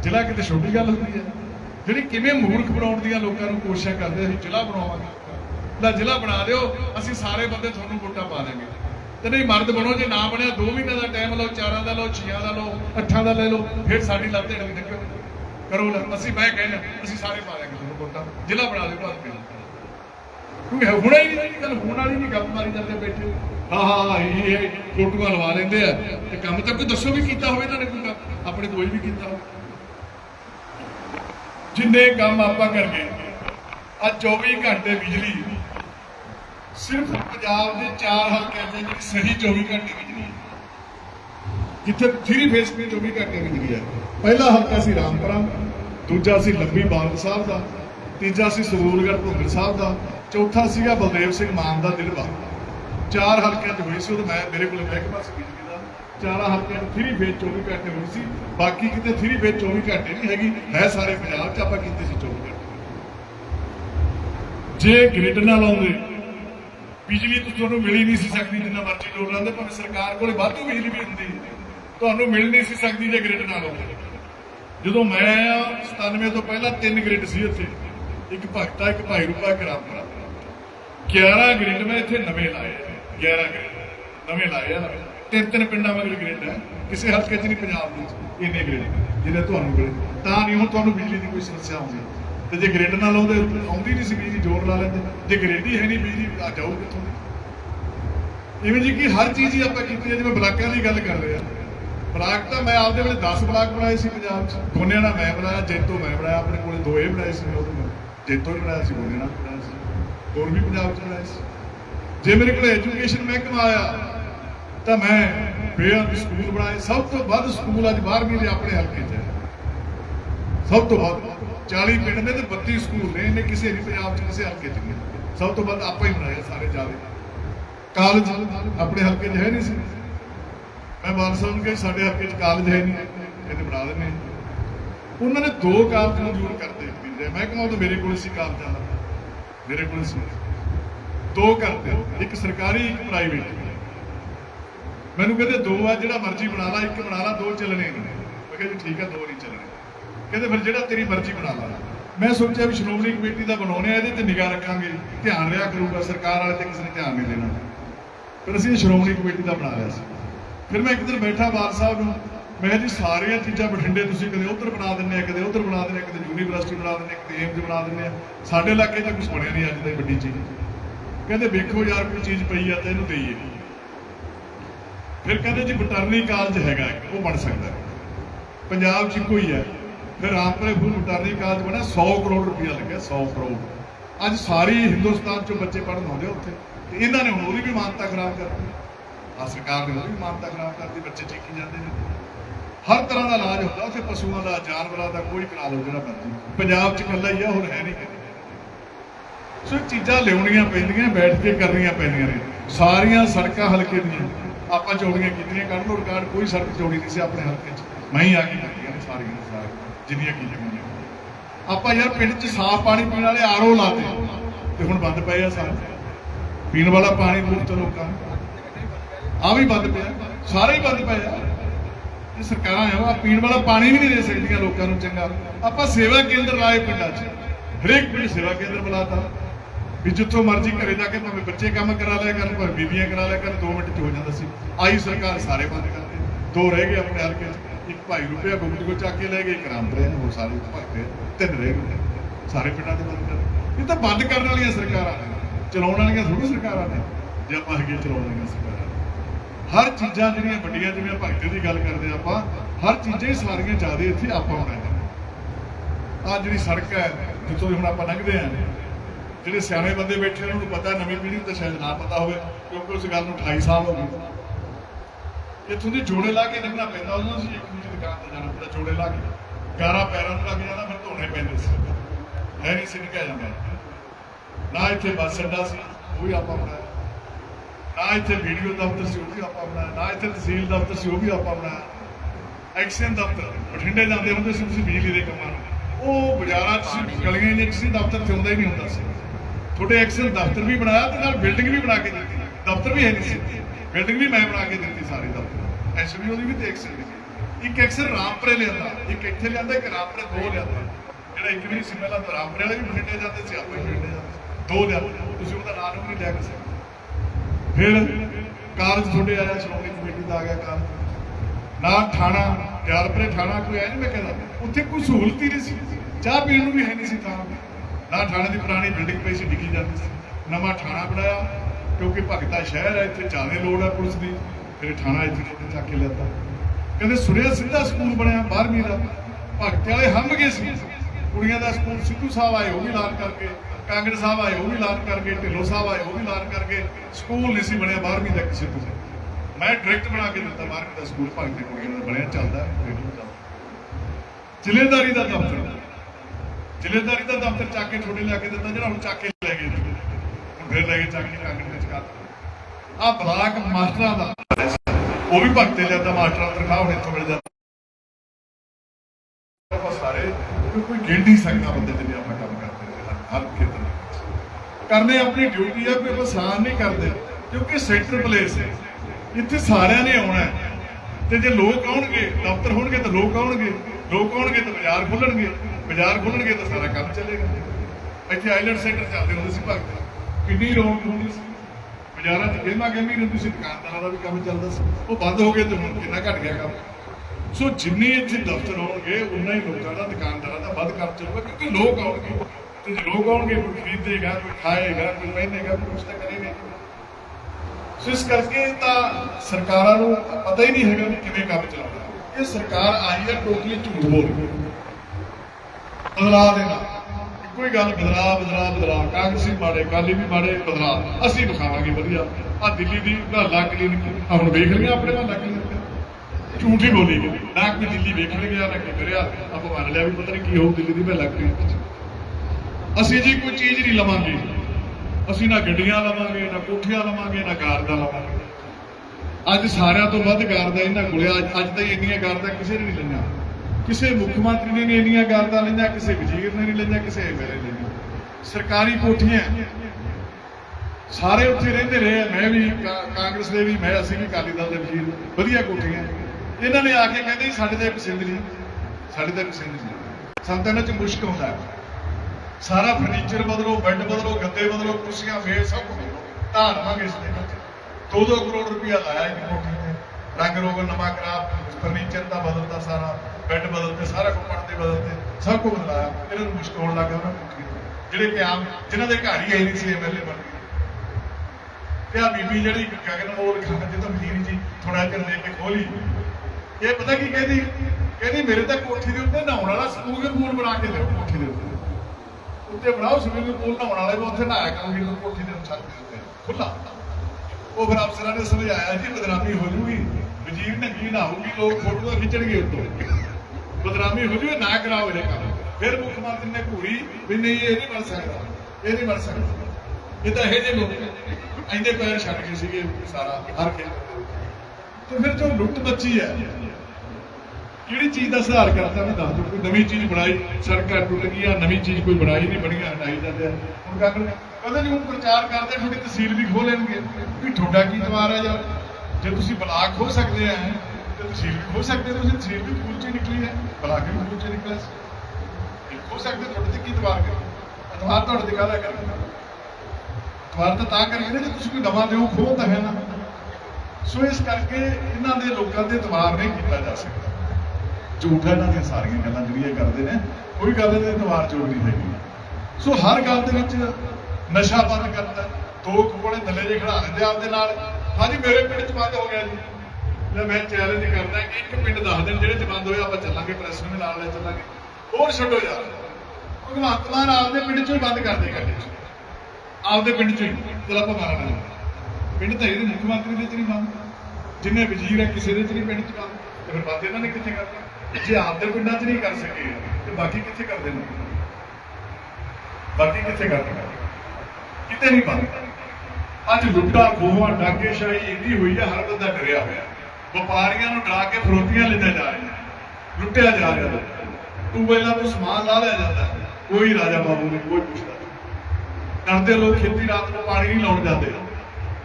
ਜ਼ਿਲ੍ਹਾ ਕਿਤੇ ਛੋਟੀ ਗੱਲ ਹੁੰਦੀ ਹੈ। ਜਿਹੜੀ ਕਿਵੇਂ ਮੂਰਖ ਬਣਾਉਣ ਦੀਆਂ ਲੋਕਾਂ ਨੂੰ ਕੋਸ਼ਿਸ਼ਾਂ ਕਰਦੇ ਅਸੀਂ ਜ਼ਿਲ੍ਹਾ ਬਣਾਵਾਂਗੇ। ਲੈ ਜ਼ਿਲ੍ਹਾ ਬਣਾ ਦਿਓ, ਅਸੀਂ ਸਾਰੇ ਬੰਦੇ ਤੁਹਾਨੂੰ ਵੋਟਾਂ ਪਾ ਦਾਂਗੇ ਤੇ ਨਹੀਂ, ਮਰਦ ਬਣੋ, ਜੇ ਨਾ ਬਣਿਆ 2 ਮਹੀਨੇ ਦਾ ਟਾਈਮ ਲਓ, ਚਾਰਾਂ ਦਾ ਲਓ, ਛੀਆਂ ਦਾ ਲਓ, ਅੱਠਾਂ ਦਾ ਲੈ ਲਓ, ਫਿਰ ਸਾਡੀ ਲੱਤ ਢੇੜ ਵੀ ਨਿਕਲ ਕਰੋ ਲੈ ਅਸੀਂ ਮੈਂ ਕਹਿੰਦਾ ਅਸੀਂ ਸਾਰੇ ਪਾ ਦਾਂਗੇ ਤੁਹਾਨੂੰ ਵੋਟਾਂ। ਜ਼ਿਲ੍ਹਾ ਬਣਾ ਦਿਓ ਭਾਵੇਂ ਕਿਉਂਕਿ ਹੁਣੇ ਹੀ ਨਹੀਂ ਗੱਲ ਹੋਣ ਵਾਲੀ ਨਹੀਂ ਗੱਪ ਮਾਰੀ ਜਾਂਦੇ ਬੈਠੇ। ਹਾਂ ਹਾਂ ਇਹ ਫੋਟੋਆਂ ਲਵਾ ਲੈਂਦੇ ਆ। ਤੇ ਕੰਮ ਤਾਂ ਕੋਈ ਦੱਸੋ ਵੀ ਕੀਤਾ ਹੋਵੇ ਤਾਂ ਕੋਈ ਆਪਣੇ ਕੋਈ ਵੀ ਕੀਤਾ ਹੋਵੇ। ਜਿੰਨੇ ਕੰਮ ਆਪਾਂ ਕਰ ਗਏ ਆ 24 ਘੰਟੇ ਬਿਜਲੀ ਸਿਰਫ ਪੰਜਾਬ ਦੇ ਚਾਰ ਹਲਕਿਆਂ ਦੇ ਵਿੱਚ ਸਹੀ 24 ਘੰਟੇ ਬਿਜਲੀ ਹੈ। ਜਿੱਥੇ 3 ਫੇਸ ਤੇ 24 ਘੰਟੇ ਬਿਜਲੀ ਹੈ। ਪਹਿਲਾ ਹਲਕਾ ਸੀ ਰਾਮਪੁਰਾ, ਦੂਜਾ ਸੀ ਲੰਬੀ ਬਾਲਦ ਸਾਹਿਬ ਦਾ, ਤੀਜਾ ਸੀ ਸਰੂਰਗੜ੍ਹ ਭੁੰਦਰ ਸਾਹਿਬ ਦਾ, ਚੌਥਾ ਸੀਗਾ ਬਲਦੇਵ ਸਿੰਘ ਮਾਨ ਦਾ ਦਿਲਵਾ ਚਾਰ ਹਲਕਿਆਂ 'ਚ ਹੋਈ ਸੀ ਉਹ ਮੈਂ, ਮੇਰੇ ਕੋਲ ਮਹਿਕਮਾ ਸੀ ਬਿਜਲੀ ਦਾ ਚਾਰਾਂ ਹਲਕਿਆਂ 'ਚ 3 ਫੇਸ 24 ਘੰਟੇ ਹੋਈ ਸੀ। ਬਾਕੀ ਕਿਤੇ 3 ਫੇਸ 24 ਘੰਟੇ ਨਹੀਂ ਹੈਗੀ, ਹੈ ਸਾਰੇ ਪੰਜਾਬ 'ਚ ਆਪਾਂ ਕੀਤੇ ਸੀ 24 ਘੰਟੇ। ਜੇ ਗ੍ਰਿਡ ਨਾਲ ਆਉਂਦੇ ਬਿਜਲੀ ਤਾਂ ਤੁਹਾਨੂੰ ਮਿਲ ਹੀ ਨਹੀਂ ਸੀ ਸਕਦੀ ਜਿੰਨਾ ਮਰਜ਼ੀ ਲੋੜ ਲਾਉਂਦੇ ਭਾਵੇਂ ਸਰਕਾਰ ਕੋਲੇ ਵਾਧੂ ਬਿਜਲੀ ਵੀ ਹੁੰਦੀ ਤੁਹਾਨੂੰ ਮਿਲ ਨਹੀਂ ਸੀ ਸਕਦੀ ਜੇ ਗ੍ਰਿਡ ਨਾ ਲਾਉਂਦੇ ਜਦੋਂ ਮੈਂ ਆਇਆ 97 ਤੋਂ ਪਹਿਲਾਂ ਤਿੰਨ ਗ੍ਰਿਡ ਸੀ ਇੱਥੇ। ਇੱਕ ਭਗਤਾ ਇੱਕ ਭਾਈ ਰੂਪਾ ਇੱਕ ਰਾਮਪੁਰਾ 11 ਗ੍ਰਿਡ ਮੈਂ ਇੱਥੇ ਨਵੇਂ ਲਾਏ ਆ, 11 ਗ੍ਰਿਡ ਨਵੇਂ ਲਾਏ ਆ ਤਿੰਨ ਤਿੰਨ ਪਿੰਡਾਂ ਮਗਰ ਗ੍ਰਿਡ ਹੈ। ਕਿਸੇ ਹਲਕੇ 'ਚ ਨਹੀਂ ਪੰਜਾਬ ਦੇ ਵਿੱਚ ਇੰਨੇ ਗ੍ਰਿਡ ਜਿਹਨੇ ਤੁਹਾਨੂੰ ਮਿਲੇ। ਤਾਂ ਨਹੀਂ ਹੁਣ ਤੁਹਾਨੂੰ ਬਿਜਲੀ ਦੀ ਕੋਈ ਸਮੱਸਿਆ ਆਉਂਦੀ। ਤੇ ਜੇ ਗ੍ਰਿਡ ਨਾ ਲਾਉਂਦੇ ਆਉਂਦੀ ਨਹੀਂ ਸੀ ਬਿਜਲੀ ਜ਼ੋਰ ਲਾ ਲੈਂਦੇ। ਜੇ ਗ੍ਰਿਡ ਹੀ ਹੈ ਨਹੀਂ, ਬਿਜਲੀ ਆ ਜਾਊ ਕਿੱਥੋਂ? ਇਵੇਂ ਜੀ ਕਿ ਹਰ ਚੀਜ਼ ਹੀ ਆਪਾਂ ਕੀਤੀ ਹੈ, ਜਿਵੇਂ ਬਲਾਕਾਂ ਦੀ ਗੱਲ ਕਰ ਰਹੇ ਆ ਬਲਾਕ ਤਾਂ ਮੈਂ ਆਪਦੇ ਵੇਲੇ 10 ਬਲਾਕ ਬਣਾਏ ਸੀ ਪੰਜਾਬ 'ਚ। ਗੋਨਿਆਣਾ ਮੈਂ ਬਣਾਇਆ, ਜੈਤੋ ਮੈਂ ਬਣਾਇਆ, ਆਪਣੇ ਕੋਲੇ ਦੋ ਇਹ ਬਣਾਏ ਸੀ ਮੈਂ ਉਦੋਂ ਮੈਂ ਜੈਤੋ ਵੀ ਬਣਾਇਆ ਸੀ ਗੋਨਿਆਣਾ ਵੀ ਬਣਾਇਆ ਸੀ। ਹੋਰ ਵੀ ਪੰਜਾਬ 'ਚ ਬਣਾਏ ਸੀ। ਜੇ ਮੇਰੇ ਕੋਲ ਐਜੂਕੇਸ਼ਨ ਮਹਿਕਮਾ ਆਇਆ, ਤਾਂ ਮੈਂ ਬੇਅਦ ਸਕੂਲ ਬਣਾਏ। ਸਭ ਤੋਂ ਵੱਧ ਸਕੂਲ ਅੱਜ 12ਵੀਂ ਦੇ ਆਪਣੇ ਹਲਕੇ 'ਚ ਹੈ। ਸਭ ਤੋਂ ਵੱਧ। 40 ਪਿੰਡ ਨੇ ਤੇ 32 ਸਕੂਲ ਨੇ, ਇਹਨੇ ਕਿਸੇ ਨਹੀਂ ਪੰਜਾਬ 'ਚ ਕਿਸੇ ਹਲਕੇ 'ਚ ਨਹੀਂ ਸਭ ਤੋਂ ਵੱਧ ਆਪਾਂ ਹੀ ਬਣਾਇਆ ਸਾਰੇ ਜਾਵੇ ਕਾਲਜ ਆਪਣੇ ਹਲਕੇ 'ਚ ਹੈ ਨਹੀਂ ਸੀ। ਮੈਂ ਬਾਲ ਸਾਹਿਬ ਨੂੰ ਕਿਹਾ ਸਾਡੇ ਹਲਕੇ 'ਚ ਕਾਲਜ ਹੈ ਨਹੀਂ ਇਹਦੇ ਬਣਾ ਦਿੰਦੇ ਉਹਨਾਂ ਨੇ ਦੋ ਕਾਲਜ ਮਨਜ਼ੂਰ ਕਰਤੇ ਪਿੰਡੇ ਮੈਂ ਕਹਾਂ ਉਹ ਤਾਂ ਮੇਰੇ ਕੋਲ ਸੀ ਕਾਲਜਾਂ ਦਾ। ਮੇਰੇ ਕੋਲ ਸੀ। ਦੋ ਕਰਦੇ ਇੱਕ ਸਰਕਾਰੀ, ਇੱਕ ਪ੍ਰਾਈਵੇਟ। ਮੈਨੂੰ ਕਹਿੰਦੇ ਦੋ ਆ, ਜਿਹੜਾ ਮਰਜ਼ੀ ਬਣਾ ਲਾ, ਇੱਕ ਬਣਾ ਲਾ, ਦੋ ਚੱਲਣੇ ਨੇ ਮੈਂ ਕਿਹਾ ਜੀ, ਠੀਕ ਆ, ਦੋ ਨਹੀਂ ਚੱਲਣੇ। ਕਹਿੰਦੇ ਫਿਰ ਜਿਹੜਾ ਤੇਰੀ ਮਰਜ਼ੀ ਬਣਾ ਲਾ। ਮੈਂ ਸੋਚਿਆ ਵੀ ਸ਼੍ਰੋਮਣੀ ਕਮੇਟੀ ਦਾ ਬਣਾਉਣੇ ਆ, ਇਹਦੇ ਤੇ ਨਿਗਾਹ ਰੱਖਾਂਗੇ। ਧਿਆਨ ਰਿਹਾ ਕਰੂਗਾ, ਸਰਕਾਰ ਵਾਲੇ ਤੇ ਕਿਸੇ ਨੇ ਧਿਆਨ ਨਹੀਂ ਦੇਣਾ। ਫਿਰ ਅਸੀਂ ਇਹ ਸ਼੍ਰੋਮਣੀ ਕਮੇਟੀ ਦਾ ਬਣਾ ਲਿਆ ਸੀ। ਫਿਰ ਮੈਂ ਇੱਕ ਦਿਨ ਬੈਠਾ ਬਾਲ ਸਾਹਿਬ ਨੂੰ, ਮੈਂ ਕਿਹਾ ਜੀ ਸਾਰੀਆਂ ਚੀਜ਼ਾਂ ਬਠਿੰਡੇ ਤੁਸੀਂ ਕਦੇ ਉੱਧਰ ਬਣਾ ਦਿੰਦੇ ਆ, ਕਦੇ ਉੱਧਰ ਬਣਾ ਦਿੰਦੇ ਆ, ਕਦੇ ਯੂਨੀਵਰਸਿਟੀ ਬਣਾ ਦਿੰਦੇ ਆ, ਕਦੇ ਏਮਜ਼ ਬਣਾ ਦਿੰਦੇ ਆ। ਸਾਡੇ ਇਲਾਕੇ 'ਚ ਕੁਝ ਬਣਿਆ ਨਹੀਂ ਅੱਜ ਤਾਈਂ ਵੱਡੀ ਚੀਜ਼। ਕਹਿੰਦੇ ਵੇਖੋ ਯਾਰ ਕੋਈ ਚੀਜ਼ ਪਈ ਆ ਤਾਂ ਇਹਨੂੰ ਦੇਈਏ। ਫਿਰ ਕਹਿੰਦੇ ਜੀ ਬਟਰਨੀ ਕਾਲਜ ਹੈਗਾ ਉਹ ਬਣ ਸਕਦਾ। ਪੰਜਾਬ 'ਚ ਇੱਕੋ ਹੀ ਹੈ ਫਿਰ ਰਾਮਪੁਰੇ ਫੂਲ ਵਟਰਨਰੀ ਕਾਲਜ ਬਣਿਆ 100 ਕਰੋੜ ਰੁਪਇਆ ਲੱਗਿਆ 100 ਕਰੋੜ। ਅੱਜ ਸਾਰੀ ਹਿੰਦੁਸਤਾਨ 'ਚੋਂ ਬੱਚੇ ਪੜ੍ਹਨ ਆਉਂਦੇ ਆ ਉੱਥੇ। ਤੇ ਇਹਨਾਂ ਨੇ ਹੁਣ ਉਹਦੀ ਵੀ ਮਾਨਤਾ ਖਰਾਬ ਕਰਤੀ ਆ ਸਰਕਾਰ ਨੇ ਉਹਦੀ ਵੀ ਮਾਨਤਾ ਖਰਾਬ ਕਰਤੀ ਬੱਚੇ ਚੀਕੀ ਜਾਂਦੇ ਨੇ। ਹਰ ਤਰ੍ਹਾਂ ਦਾ ਇਲਾਜ ਹੁੰਦਾ, ਉੱਥੇ ਪਸ਼ੂਆਂ ਦਾ, ਜਾਨਵਰਾਂ ਦਾ ਕੋਈ ਕਰਾ ਲਓ ਜਿਹੜਾ ਮਰਜ਼ੀ ਪੰਜਾਬ 'ਚ ਇਕੱਲਾ ਹੀ ਆ ਹੋਰ ਹੈ ਨਹੀਂ ਕਿਤੇ। ਸੋ ਇਹ ਚੀਜ਼ਾਂ ਲਿਆਉਣੀਆਂ ਪੈਂਦੀਆਂ, ਬੈਠ ਕੇ ਕਰਨੀਆਂ ਪੈਂਦੀਆਂ ਨੇ। ਸਾਰੀਆਂ ਸੜਕਾਂ ਹਲਕੇ ਦੀਆਂ। ਆਪਾਂ ਚੌੜੀਆਂ ਕੀਤੀਆਂ, ਕੱਢ ਲਓ ਰਿਕਾਰਡ, ਕੋਈ ਸੜਕ ਚੌੜੀ ਨਹੀਂ ਸੀ ਆਪਣੇ ਹਲਕੇ 'ਚ। ਮੈਂ ਹੀ ਆ ਕੇ ਕੀਤੀਆਂ ਸਾਰੀਆਂ ਦੀਆਂ ਸਾਰੀਆਂ ਜਿੰਨੀਆਂ ਕੀ ਹੋਈਆਂ ਆਪਾਂ ਯਾਰ ਪਿੰਡ 'ਚ ਸਾਫ਼ ਪਾਣੀ ਪੀਣ ਵਾਲੇ ਆਰਓ ਲਾਤੇ ਤੇ ਹੁਣ ਬੰਦ ਪਏ ਆ ਸਾਰੇ। ਪੀਣ ਵਾਲਾ ਪਾਣੀ ਮੁਫਤ ਲੋਕਾਂ ਨੂੰ। ਆ ਵੀ ਬੰਦ ਪਿਆ, ਸਾਰੇ ਹੀ ਬੰਦ ਪਏ ਆ ਇਹ ਸਰਕਾਰਾਂ ਆ ਪੀਣ ਵਾਲਾ ਪਾਣੀ ਵੀ ਨਹੀਂ ਦੇ ਸਕਦੀਆਂ ਲੋਕਾਂ ਨੂੰ ਚੰਗਾ। ਆਪਾਂ ਸੇਵਾ ਕੇਂਦਰ ਲਾਏ ਪਿੰਡਾਂ 'ਚ। ਹਰੇਕ ਪਿੰਡ ਸੇਵਾ ਕੇਂਦਰ ਬੁਲਾਤਾ ਵੀ ਜਿੱਥੋਂ ਮਰਜ਼ੀ ਘਰੇ ਜਾ ਕੇ ਭਾਵੇਂ ਬੱਚੇ ਕੰਮ ਕਰਾ ਲਿਆ ਕਰਨ, ਭਾਵੇਂ ਬੀਬੀਆਂ ਕਰਾ ਲਿਆ ਕਰਨ 2 ਮਿੰਟ 'ਚ ਹੋ ਜਾਂਦਾ ਸੀ। ਆਈ ਸਰਕਾਰ ਸਾਰੇ ਬੰਦ ਕਰਤੇ ਦੋ ਰਹਿ ਗਏ ਆਪਣੇ ਹਲਕੇ 'ਚ। ਭਾਈ ਰੁਪਿਆ ਗੁੰਮਟ ਕੋ ਚੱਕ ਕੇ ਲੈ ਗਏ, ਇੱਕ ਰਾਮਪੁਰੇ ਸਾਰੇ ਭਰਤੇ ਤਿੰਨ ਰਹਿ ਗਏ ਸਾਰੇ ਪਿੰਡਾਂ ਦੇ ਬੰਦ ਕਰ ਇਹ ਤਾਂ ਬੰਦ ਕਰਨ ਵਾਲੀਆਂ ਸਰਕਾਰਾਂ ਨੇ, ਚਲਾਉਣ ਵਾਲੀਆਂ ਥੋੜੀ ਸਰਕਾਰਾਂ ਨੇ, ਜੇ ਆਪਾਂ ਅੱਗੇ ਚਲਾਉਣ ਵਾਲੀਆਂ ਸਰਕਾਰਾਂ ਹਰ ਚੀਜ਼ਾਂ ਜਿਹੜੀਆਂ ਵੱਡੀਆਂ, ਜਿਵੇਂ ਭਗਤੇ ਦੀ ਗੱਲ ਕਰਦੇ ਆਪਾਂ, ਹਰ ਚੀਜ਼ਾਂ ਹੀ ਸਾਰੀਆਂ ਜ਼ਿਆਦਾ ਇੱਥੇ ਆਪਾਂ ਹੋਣਾ ਹੈ ਆ ਜਿਹੜੀ ਸੜਕ ਹੈ, ਜਿੱਥੋਂ ਦੀ ਹੁਣ ਆਪਾਂ ਲੰਘਦੇ ਆਂ ਜਿਹੜੇ ਸਿਆਣੇ ਬੰਦੇ ਬੈਠੇ ਨੇ, ਉਹਨਾਂ ਨੂੰ ਪਤਾ ਨਵੀਂ ਪੀੜ੍ਹੀ ਨੂੰ ਤਾਂ ਸ਼ਾਇਦ ਨਾ ਪਤਾ ਹੋਵੇ, ਕਿਉਂਕਿ ਉਸ ਗੱਲ ਨੂੰ 28 ਸਾਲ ਹੋ ਗਏ। ਇੱਥੋਂ ਦੇ ਜੋੜੇ ਲਾ ਕੇ ਲੰਘਣਾ ਪੈਂਦਾ ਉਹਨਾਂ ਨੂੰ ਸੀ ਇੱਕ ਦੂਜੀ ਦੁਕਾਨ ਤੇ ਜਾਣਾ ਪੈਂਦਾ ਜੋੜੇ ਲਾ ਕੇ। ਗਾਰਾ ਪੈਰਾਂ ਨੂੰ ਲੱਗ ਜਾਂਦਾ ਫਿਰ ਧੋਣੇ ਪੈਂਦੇ ਸੀ। ਹੈ ਨਹੀਂ ਸੀ ਨਿਕਲ ਜਾਂਦਾ। ਨਾ ਇੱਥੇ ਬੱਸ ਅੱਡਾ ਸੀ ਉਹ ਵੀ ਆਪਾਂ ਬਣਾਇਆ। ਨਾ ਇੱਥੇ ਵੀਡੀਓ ਦਫ਼ਤਰ ਸੀ ਉਹ ਵੀ ਆਪਾਂ ਬਣਾਇਆ। ਨਾ ਇੱਥੇ ਤਹਿਸੀਲ ਦਫ਼ਤਰ ਸੀ ਉਹ ਵੀ ਆਪਾਂ ਬਣਾਇਆ। ਐਕਸ਼ਨ ਦਫ਼ਤਰ ਬਠਿੰਡੇ ਜਾਂਦੇ ਹੁੰਦੇ ਸੀ ਤੁਸੀਂ ਬਿਜਲੀ ਦੇ ਕੰਮਾਂ ਨੂੰ। ਉਹ ਬਾਜ਼ਾਰਾਂ 'ਚ ਗਲੀਆਂ 'ਚ ਕਿਸੇ ਦਫ਼ਤਰ ਤੇ ਹੁੰਦਾ ਹੀ ਨਹੀਂ ਹੁੰਦਾ ਸੀ। ਤੁਹਾਡੇ ਐਕਸ਼ਨ ਦਫ਼ਤਰ ਵੀ ਬਣਾਇਆ ਤੇ ਨਾਲ ਬਿਲਡਿੰਗ ਵੀ ਬਣਾ ਕੇ ਦਿੱਤੀ। ਦਫ਼ਤਰ ਵੀ ਹੈ ਨਹੀਂ ਸੀ। ਬਿਲਡਿੰਗ ਵੀ ਮੈਂ ਬਣਾ ਕੇ ਦਿੱਤੀ ਸਾਰੇ ਦਫ਼ਤਰ। ਐਸਬੀ ਉਹਦੀ ਵੀ ਤੇ ਐਕਸ਼ਨ ਦੀ ਇੱਕ ਐਕਸ਼ਨ ਰਾਮਪੁਰੇ ਲਿਆਂਦਾ, ਇੱਕ ਇੱਥੇ ਲਿਆਂਦਾ, ਇੱਕ ਰਾਮਪੁਰੇ ਦੋ ਲਿਆਂਦਾ। ਜਿਹੜਾ ਇੱਕ ਨਹੀਂ ਸੀ ਪਹਿਲਾਂ ਰਾਮਪੁਰੇ ਵਾਲੇ ਵੀ ਬਠਿੰਡੇ ਜਾਂਦੇ ਸੀ, ਆਪਾਂ ਵੀ ਬਠਿੰਡੇ ਜਾਂਦੇ ਦੋ ਲਿਆਂਦਾ। ਤੁਸੀਂ ਉਹਦਾ ਨਾਮ ਵੀ ਨਹੀਂ ਲੈ ਕੇ ਸਕਦੇ। ਫਿਰ ਕਾਰਜ ਤੁਹਾਡੇ ਆਇਆ, ਸ਼੍ਰੋਮਣੀ ਕਮੇਟੀ ਦਾ ਆ ਗਿਆ ਕਾਰਜ ਨਾ ਥਾਣਾ ਯਾਰਪੁਰੇ ਥਾਣਾ ਕੋਈ ਆਇਆ ਨਹੀਂ ਮੈਂ ਕਹਿੰਦਾ, ਉੱਥੇ ਕੋਈ ਸਹੂਲਤ ਹੀ ਨਹੀਂ ਸੀ। ਚਾਹ ਪੀਣ ਨੂੰ ਵੀ ਹੈ ਨਹੀਂ ਸੀ ਥਾਂ ਨਾ ਥਾਣੇ ਦੀ ਪੁਰਾਣੀ ਬਿਲਡਿੰਗ ਪਈ ਸੀ, ਡਿੱਗੀ ਜਾਂਦੀ ਸੀ। ਨਵਾਂ ਥਾਣਾ ਬਣਾਇਆ, ਕਿਉਂਕਿ ਭਗਤਾ ਸ਼ਹਿਰ ਹੈ, ਇੱਥੇ ਜ਼ਿਆਦਾ ਲੋੜ ਹੈ ਪੁਲਿਸ ਦੀ। ਫਿਰ ਥਾਣਾ ਇੱਥੇ ਕਿਤੇ ਚੱਕ ਕੇ ਲਿਆਤਾ ਕਹਿੰਦੇ ਸੁਰਿਆ ਸਿੱਧਾ ਸਕੂਲ ਬਣਿਆ 12ਵੀਂ ਦਾ। ਭਗਤ ਵਾਲੇ ਹੰਮ ਗਏ ਸੀ। ਕੁੜੀਆਂ ਦਾ ਸਕੂਲ ਸਿੱਧੂ ਸਾਹਿਬ ਆਏ, ਉਹ ਵੀ ਐਲਾਨ ਕਰਕੇ ਕਾਂਗੜ ਸਾਹਿਬ ਆਏ, ਉਹ ਵੀ ਐਲਾਨ ਕਰਕੇ, ਢਿੱਲੋਂ ਸਾਹਿਬ ਆਏ, ਉਹ ਵੀ ਐਲਾਨ ਕਰਕੇ। ਸਕੂਲ ਨਹੀਂ ਸੀ ਬਣਿਆ 12ਵੀਂ ਦਾ ਕਿਸੇ ਤੋਂ ਮੈਂ ਡਾਇਰੈਕਟ ਬਣਾ ਕੇ ਦਿੱਤਾ 12ਵੀਂ ਦਾ ਸਕੂਲ ਭਗਤੇ ਕੁੜੀਆਂ ਦਾ ਬਣਿਆ, ਚੱਲਦਾ ਜ਼ਿਲ੍ਹੇਦਾਰੀ ਦਾ ਦਫ਼ਤਰ। ਜ਼ਿਲ੍ਹੇਦਾਰੀ ਦਾ ਦਫ਼ਤਰ ਚੱਕ ਕੇ ਤੁਹਾਡੇ ਲਿਆ ਕੇ ਦਿੱਤਾ, ਜਿਹੜਾ ਹੁਣ ਚੱਕ ਕੇ ਲੈ ਗਏ ਫਿਰ ਲੈ ਕੇ ਚੱਕ ਕੇ ਕਾਂਗੜ ਵਿੱਚ ਕਰ ਆ ਬਲਾਕ ਮਾਸਟਰਾਂ ਦਾ। ਉਹ ਵੀ ਭਗਤੇ ਲਿਆਦਾ ਮਾਸਟਰਾਂ ਤਨਖਾਹ ਹੁਣ ਇੱਥੋਂ ਮਿਲ ਜਾਂਦੀ। ਆਪਾਂ ਸਾਰੇ ਕੋਈ ਗਿਣ ਨਹੀਂ ਸਕਦਾ ਬੰਦੇ ਜਿੰਨੇ ਆਪਾਂ ਕੰਮ ਕਰਦੇ ਨੇ ਹਰ- ਖੇਤਰ ਕਰਨੇ ਆਪਣੀ ਡਿਊਟੀ ਆ, ਕੋਈ ਆਸਾਨ ਨਹੀਂ ਕਰਦੇ, ਕਿਉਂਕਿ ਸੈਂਟਰ ਪਲੇਸ ਹੈ। ਇੱਥੇ ਸਾਰਿਆਂ ਨੇ ਆਉਣਾ ਤੇ ਜੇ ਲੋਕ ਆਉਣਗੇ, ਦਫ਼ਤਰ ਹੋਣਗੇ ਤਾਂ ਲੋਕ ਆਉਣਗੇ ਲੋਕ ਆਉਣਗੇ ਤਾਂ ਬਾਜ਼ਾਰ ਖੁੱਲਣਗੇ ਬਾਜ਼ਾਰ ਖੁੱਲਣਗੇ ਤਾਂ ਸਾਰਾ ਕੰਮ ਚੱਲੇਗਾ। ਇੱਥੇ ਆਈਲੈਂਡ ਸੈਂਟਰ ਚੱਲਦੇ ਹੁੰਦੇ ਸੀ ਭਗਤ। ਕਿੰਨੀ ਰੌਣਕ ਹੁੰਦੀ ਸੀ। ਬਾਜ਼ਾਰਾਂ 'ਚ ਗੇਮਾਂ ਗੇਮੀ ਹੁੰਦੀ ਸੀ ਦੁਕਾਨਦਾਰਾਂ ਦਾ ਵੀ ਕੰਮ ਚੱਲਦਾ ਸੀ। ਉਹ ਬੰਦ ਹੋ ਗਏ ਤੇ ਹੁਣ ਕਿੰਨਾ ਘਟ ਗਿਆ ਕੰਮ? ਸੋ ਜਿੰਨੇ ਇੱਥੇ ਦਫ਼ਤਰ ਹੋਣਗੇ ਉਨਾ ਹੀ ਲੋਕਾਂ ਦਾ, ਦੁਕਾਨਦਾਰਾਂ ਦਾ ਵੱਧ ਕੰਮ ਚੱਲੂਗਾ ਕਿਉਂਕਿ ਲੋਕ ਆਉਣਗੇ। ਤੇ ਜੇ ਲੋਕ ਆਉਣਗੇ, ਕੋਈ ਖਰੀਦੇਗਾ, ਕੋਈ ਖਾਏਗਾ, ਕੋਈ ਪਹਿਨੇਗਾ, ਕੋਈ ਕੁਛ ਤਾਂ ਕਰੇਗਾ ਸੋ ਇਸ ਕਰਕੇ ਤਾਂ ਸਰਕਾਰਾਂ ਨੂੰ ਪਤਾ ਹੀ ਨਹੀਂ ਹੈਗਾ ਵੀ ਕਿਵੇਂ ਕੰਮ ਚੱਲਦਾ। ਇਹ ਸਰਕਾਰ ਆਈ ਹੈ ਟੋਟਲੀ ਝੂਠ ਬੋਲ ਕੇ। ਬਦਲਾਅ ਦੇ ਨਾਲ। ਕੋਈ ਗੱਲ ਬਦਲਾਅ ਬਦਲਾਅ ਬਦਲਾਅ। ਕਾਂਗਰਸੀ ਮਾੜੇ ਕਾਲੀ ਵੀ ਮਾੜੇ, ਬਦਲਾਅ। ਅਸੀਂ ਵਿਖਾਵਾਂਗੇ ਵਧੀਆ। ਆ ਦਿੱਲੀ ਦੀ ਮਹੱਲਾ ਕਲੀਨਿਕ ਹੁਣ ਵੇਖ ਲਿਆ ਆਪਣੇ ਮਹੱਲਾ ਕਲੀਨਿਕ ਝੂਠੀ ਬੋਲੀ ਗਈ। ਨਾ ਕੋਈ ਦਿੱਲੀ ਵੇਖਣ ਗਿਆ ਨਾ ਕਿ ਕਰਿਆ ਆਪਾਂ ਮੰਨ ਲਿਆ ਵੀ ਪਤਾ ਨਹੀਂ ਕੀ ਹੋਊ, ਦਿੱਲੀ ਦੀ ਮਹੱਲਾ ਕਲੀਨਿਕ ਅਸੀਂ ਜੀ ਕੋਈ ਚੀਜ਼ ਨਹੀਂ ਲਵਾਂਗੇ। ਅਸੀਂ ਨਾ ਗੱਡੀਆਂ ਲਵਾਂਗੇ, ਨਾ ਕੋਠੀਆਂ ਲਵਾਂਗੇ, ਨਾ ਗਾਰਦਾਂ ਲਵਾਂਗੇ। ਅੱਜ ਸਾਰਿਆਂ ਤੋਂ ਵੱਧ ਗਾਰਦਾਂ ਇਹਨਾਂ ਕੋਲੇ ਅੱਜ ਅੱਜ ਤਾਈਂ ਇੰਨੀਆਂ ਗਾਰਦਾਂ ਕਿਸੇ ਨੇ ਨਹੀਂ ਲਈਆਂ। ਕਿਸੇ ਮੁੱਖ ਮੰਤਰੀ ਨੇ ਨਹੀਂ ਇੰਨੀਆਂ ਗਾਰਦਾਂ ਲਈਆਂ, ਕਿਸੇ ਵਜ਼ੀਰ ਨੇ ਨਹੀਂ ਲਈਆਂ, ਕਿਸੇ ਐਮਐਲਏ ਨੇ ਸਰਕਾਰੀ ਕੋਠੀਆਂ ਸਾਰੇ ਉੱਥੇ ਰਹਿੰਦੇ ਰਹੇ ਮੈਂ ਵੀ ਕਾਂਗਰਸ ਦੇ ਵੀ, ਮੈਂ, ਅਸੀਂ ਵੀ ਅਕਾਲੀ ਦਲ ਦੇ ਵਜ਼ੀਰ। ਵਧੀਆ ਕੋਠੀਆਂ ਇਹਨਾਂ ਨੇ ਆ ਕੇ ਕਹਿੰਦੇ ਸਾਡੇ ਤਾਂ ਪਸੰਦ ਨਹੀਂ। ਸਾਡੇ ਤਾਂ ਪਸੰਦ ਨਹੀਂ। ਸਾਨੂੰ ਤਾਂ ਇਹਨਾਂ 'ਚ ਮੁਸ਼ਕ ਹੁੰਦਾ। ਸਾਰਾ ਫਰਨੀਚਰ ਬਦਲੋ ਬੈੱਡ ਬਦਲੋ, ਗੱਦੇ ਬਦਲੋ, ਕੁਰਸੀਆਂ ਫੇਰ ਸਭ ਕੁਝ ਧਾਰਵਾਂਗੇ ਇਸ ਦੇ ਵਿੱਚ। 2-2 ਕਰੋੜ ਰੁਪਇਆ ਲਾਇਆ ਇੱਕ ਕੋਠੀ ਤੇ। ਰੰਗ ਰੋਗਨ, ਨਵਾਂ ਕਰਾ ਫਰਨੀਚਰ ਦਾ ਬਦਲਦਾ ਸਾਰਾ। ਬੈੱਡ ਬਦਲਦੇ ਸਾਰਾ ਕੁਝ ਪੜਦੇ ਬਦਲਦੇ ਸਭ ਕੁਝ ਬਦਲਾਇਆ। ਇਹਨਾਂ ਨੂੰ ਮੁਸ਼ਕ ਹੋਣ ਲੱਗਾ ਉਹਨਾਂ ਨੂੰ। ਜਿਹੜੇ ਕਿ ਆਮ, ਜਿਨ੍ਹਾਂ ਦੇ ਘਰ ਹੀ ਆਈ ਨਹੀਂ ਸੀ ਐਮਐਲਏ ਬਣ ਗਏ। ਤੇ ਆ ਬੀਬੀ ਜਿਹੜੀ ਗਗਨ ਮੋਲ ਖਾਂਦੇ ਤਾਂ ਮਜੀਰੀ ਜੀ ਥੋੜਾ ਜਿਹਾ ਦੇਖ ਕੇ ਖੋਲੀ ਇਹ ਪਤਾ ਕੀ ਕਹਿੰਦੀ? ਕਹਿੰਦੀ, ਮੇਰੇ ਤਾਂ ਕੋਠੀ ਦੇ ਉੱਤੇ ਨਹਾਉਣ ਵਾਲਾ ਸਵਿਮਿੰਗ ਪੂਲ ਬਣਾ ਕੇ ਦਿਓ ਕੋਠੀ ਦੇ ਉੱਤੇ। ਉੱਤੇ ਬਣਾਓ ਸਵੀਮਿੰਗ ਪੂਲ ਨਹਾਉਣ ਵਾਲੇ ਮੈਂ ਉੱਥੇ ਨਹਾਇਆ ਕਰਾਂਗੀ ਕੋਠੀ ਦੇ ਛੱਤ ਦੇ ਉੱਤੇ। ਖੁੱਲਾ ਉਹ ਫਿਰ ਅਫਸਰਾਂ ਨੇ ਸਮਝਾਇਆ ਜੀ, ਬਦਨਾਮੀ ਹੋ ਜੂਗੀ, ਵਜ਼ੀਰ ਨੰਗੀ ਨਾ ਹੋਊਗੀ ਲੋਕ ਫੋਟੋਆਂ ਖਿੱਚਣਗੇ ਉੱਤੋਂ। ਬਦਨਾਮੀ ਹੋ ਜੂਗੀ ਨਾ ਕਰਾਓ ਇਹ ਕੰਮ। ਫਿਰ ਮੁੱਖ ਮੰਤਰੀ ਨੇ ਘੂਰੀ ਵੀ ਨਹੀਂ, ਇਹ ਨਹੀਂ ਬਣ ਸਕਦਾ। ਇਹ ਨਹੀਂ ਬਣ ਸਕਦਾ। ਇਹ ਤਾਂ ਇਹ ਜਿਹੇ ਲੋਕ ਐਂਦੇ ਪੈਰ ਛੱਡ ਗਏ ਸੀਗੇ ਸਾਰਾ, ਹਰ ਖੇਤਰ ਤੇ ਫਿਰ ਜੋ ਲੁੱਟ ਬੱਚੀ ਹੈ, ਕਿਹੜੀ ਚੀਜ਼ ਦਾ ਸੁਧਾਰ ਕਰਤਾ ਮੈਂ ਦੱਸ ਦਿਓ ਕੋਈ ਨਵੀਂ ਚੀਜ਼ ਬਣਾਈ, ਸੜਕਾਂ ਟੁੱਟ ਆ ਨਵੀਂ ਚੀਜ਼ ਕੋਈ ਬਣਾਈ ਨਹੀਂ ਬਣੀਆਂ ਹਟਾਈ ਜਾਂਦੇ ਆ। ਹੁਣ ਕਾਕਰ ਕਹਿੰਦੇ ਜੀ ਹੁਣ ਪ੍ਰਚਾਰ ਕਰਦੇ, ਤੁਹਾਡੀ ਤਹਿਸੀਲ ਵੀ ਖੋਹ ਲੈਣਗੇ। ਵੀ ਤੁਹਾਡਾ ਕੀ ਦਵਾਰ ਹੈ ਯਾਰ ਜੇ ਤੁਸੀਂ ਬਲਾਕ ਖੋ ਸਕਦੇ ਆ ਤੇ ਤਹਿਸੀਲ ਵੀ ਖੋ ਸਕਦੇ ਤੁਸੀਂ ਤਹਿਸੀਲ ਵੀ ਖੂਲ ਚ ਹੀ ਨਿਕਲੀ ਹੈ, ਬਲਾਕ ਕੇ ਖੂਲ ਚ ਨਿਕਲਿਆ ਸੀ। ਇਹ ਤੁਹਾਡੇ ਤੇ ਕੀ ਦਵਾਰ ਕਰੇ ਦਵਾਰ ਤੁਹਾਡੇ ਤੇ ਕਾਹਦਾ ਕਰਨਾ? ਦਵਾਰ ਤਾਂ ਤਾਂ ਕਰੀਏ ਨਾ, ਜੇ ਤੁਸੀਂ ਕੋਈ ਨਵਾਂ ਦਿਓ ਖੋ ਤਾਂ ਹੈ ਨਾ। ਸੋ ਇਸ ਕਰਕੇ ਇਹਨਾਂ ਦੇ ਲੋਕਾਂ ਦੇ ਦਵਾਰ ਨਹੀਂ ਕੀਤਾ ਜਾ ਸਕਦਾ। ਝੂਠਾ ਇਹਨਾਂ ਦੀਆਂ ਸਾਰੀਆਂ ਗੱਲਾਂ ਜਿਹੜੀਆਂ ਕਰਦੇ ਨੇ। ਕੋਈ ਗੱਲ ਦੇ ਦਵਾਰ ਚੋੜ ਨਹੀਂ ਹੈਗੀ। ਸੋ ਹਰ ਗੱਲ ਦੇ ਵਿੱਚ ਨਸ਼ਾ ਬੰਦ ਕਰਦਾ ਦੋ ਕੋਲੇ ਥੱਲੇ ਜੇ ਖੜਾ ਲੈਂਦੇ ਆਪਦੇ ਨਾਲ, ਹਾਂਜੀ, ਮੇਰੇ ਪਿੰਡ ਚ ਬੰਦ ਹੋ ਗਿਆ ਜੀ। ਲੈ ਮੈਂ ਚੈਲੰਜ ਕਰਦਾ ਕਿ ਇੱਕ ਪਿੰਡ ਦੱਸ ਦੇਣ, ਜਿਹੜੇ ਚ ਬੰਦ ਹੋਇਆ ਆਪਾਂ ਚੱਲਾਂਗੇ ਪ੍ਰੈਸ ਨੂੰ ਨਾਲ ਲੈ ਚੱਲਾਂਗੇ। ਹੋਰ ਛੱਡੋ ਯਾਰ। ਭਗਵੰਤ ਮਾਨ ਆਪਦੇ ਪਿੰਡ ਚੋਂ ਹੀ ਬੰਦ ਕਰਦੇ ਕਰਦੇ ਆਪਦੇ ਪਿੰਡ ਚੋਂ ਹੀ। ਚਲ ਆਪਾਂ ਮਾਰਾਂ ਨਾਲ ਪਿੰਡ ਤਾਂ ਇਹਦੇ ਮੁੱਖ ਮੰਤਰੀ ਦੇ ਚ ਨਹੀਂ ਬੰਦ। ਜਿੰਨੇ ਵਜ਼ੀਰ ਹੈ ਕਿਸੇ ਦੇ ਚ ਨਹੀਂ ਪਿੰਡ ਚ ਬੰਦ। ਤੇ ਫਿਰ ਬੰਦ ਇਹਨਾਂ ਨੇ ਕਿੱਥੇ ਕਰਨਾ ਜੇ ਆਪਦੇ ਪਿੰਡਾਂ ਚ ਨਹੀਂ ਕਰ ਸਕੇ, ਤੇ ਬਾਕੀ ਕਿੱਥੇ ਕਰਦੇ ਨੇ ਬਾਕੀ ਕਿੱਥੇ ਕਰਦੇ ਕਿਤੇ ਨਹੀਂ ਬੰਦ। ਅੱਜ ਲੁੱਟਾ, ਖੋਹਾਂ, ਡਾਕੇਸ਼ਾਹੀ ਇੰਨੀ ਹੋਈ ਹੈ ਹਰ ਬੰਦਾ ਡਰਿਆ ਹੋਇਆ। ਵਪਾਰੀਆਂ ਨੂੰ ਡਰਾ ਕੇ ਫਰੋਤੀਆਂ ਲੈਂਦੇ ਜਾ ਰਹੇ ਨੇ, ਲੁੱਟਿਆ ਜਾ ਰਿਹਾ ਹੈ ਟੂਬੈਲਾਂ ਤੋਂ ਸਮਾਨ ਲਾ ਲਿਆ ਜਾਂਦਾ ਕੋਈ ਰਾਜਾ ਬਾਬੂ ਨੇ ਕੋਈ ਪੁੱਛਦਾ ਡਰਦੇ ਲੋਕ ਖੇਤੀ ਰਾਤ ਨੂੰ ਪਾਣੀ ਨਹੀਂ ਲਾਉਣ ਜਾਂਦੇ।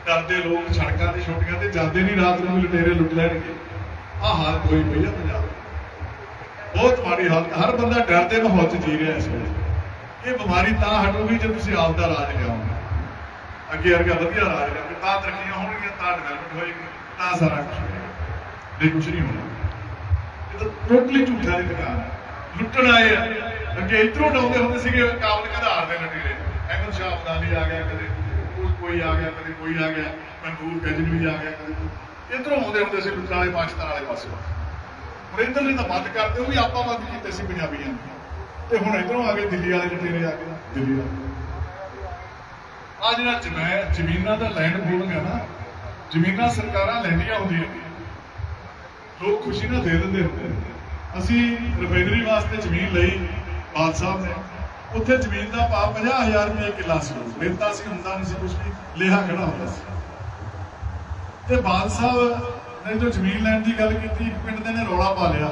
ਡਰਦੇ ਲੋਕ ਸੜਕਾਂ ਤੇ ਛੋਟੀਆਂ ਤੇ ਜਾਂਦੇ ਨਹੀਂ, ਰਾਤ ਨੂੰ ਲੁਟੇਰੇ ਲੁੱਟ ਲੈਣਗੇ। ਆਹ ਹਾਲ ਕੋਈ ਪਈ ਆ ਪੰਜਾਬ ਬਹੁਤ ਮਾੜੀ ਹਾਲਤ ਹਰ ਬੰਦਾ ਡਰਦੇ ਮਾਹੌਲ 'ਚ ਜੀ ਰਿਹਾ ਇਸ ਵੇਲੇ। ਇਹ ਬਿਮਾਰੀ ਤਾਂ ਹਟੂਗੀ ਜੇ ਤੁਸੀਂ ਆਪ ਦਾ ਰਾਜ ਲਿਆਓਗੇ ਅੱਗੇ ਵਰਗਾ ਵਧੀਆ ਰਾਜ ਲਿਆਓਗੇ ਤਾਂ ਤਰੱਕੀਆਂ ਹੋਣਗੀਆਂ, ਤਾਂ ਡਿਵੈਲਪਮੈਂਟ ਹੋਏਗੀ। ਤਾਂ ਸਾਰਾ ਕੁਝ ਨਹੀਂ ਕੁਝ ਨਹੀਂ ਹੋਣਾ। ਇਹ ਤਾਂ ਟੋਟਲੀ ਝੂਠਾ ਦੀ ਦੁਕਾਨ ਲੁੱਟਣ ਆਏ ਆ। ਅੱਗੇ ਇਧਰੋਂ ਡਾਉਂਦੇ ਹੁੰਦੇ ਸੀਗੇ, ਕਾਬਲ ਘਧਾਰ ਦੇ ਨਟੀਰੇ ਅਹਿਮਦ ਸ਼ਾਹ ਅਬਦਾਲੀ ਆ ਗਿਆ ਕਦੇ ਕੋਈ- ਆ ਗਿਆ, ਕਦੇ ਕੋਈ ਆ ਗਿਆ ਮਨਦੂਰ ਗਜਨਵੀ ਆ ਗਿਆ ਕਦੇ। ਇਧਰੋਂ ਆਉਂਦੇ ਹੁੰਦੇ ਸੀ ਲੁੱਟਣ ਵਾਲੇ ਪਾਕਿਸਤਾਨ ਵਾਲੇ ਪਾਸੇ। ਹੁਣ ਇੱਧਰਲੇ ਤਾਂ ਬੰਦ ਕਰਦੇ, ਉਹ ਵੀ ਆਪਾਂ ਬੰਦ ਕੀਤੇ ਸੀ ਪੰਜਾਬੀਆਂ ਨੇ। ਤੇ ਹੁਣ ਇਧਰੋਂ ਆ ਗਏ ਦਿੱਲੀ ਵਾਲੇ ਲਟੇਰੇ ਆ ਗਏ ਦਿੱਲੀ ਵਾਲੇ। ਆ ਜਿਹੜਾ ਜਮੈ ਜ਼ਮੀਨਾਂ ਦਾ ਲੈਂਡ ਪੂਲਿੰਗ ਹੈ ਨਾ, ਜ਼ਮੀਨਾਂ ਸਰਕਾਰਾਂ ਲੈਂਦੀਆਂ ਹੁੰਦੀਆਂ ਨੇ। ਲੋਕ ਖੁਸ਼ੀ ਨਾਲ ਦੇ ਦਿੰਦੇ ਹੁੰਦੇ ਅਸੀਂ ਰਿਫਾਈਨਰੀ ਵਾਸਤੇ ਜ਼ਮੀਨ ਲਈ ਬਾਦ ਸਾਹਿਬ ਨੇ। ਉੱਥੇ ਜ਼ਮੀਨ ਦਾ ਭਾਅ 50000 ਰੁਪਏ ਕਿੱਲਾ ਸੀ। ਮਿਲਦਾ ਸੀ ਹੁੰਦਾ ਨਹੀਂ ਸੀ ਕੁਝ ਵੀ। ਲਿਹਾ ਖੜਾ ਹੁੰਦਾ ਸੀ। ਤੇ ਬਾਦ ਸਾਹਿਬ ਨੇ ਜੋ ਜ਼ਮੀਨ ਲੈਣ ਦੀ ਗੱਲ ਕੀਤੀ, ਇੱਕ ਪਿੰਡ ਦੇ ਨੇ ਰੌਲਾ ਪਾ ਲਿਆ।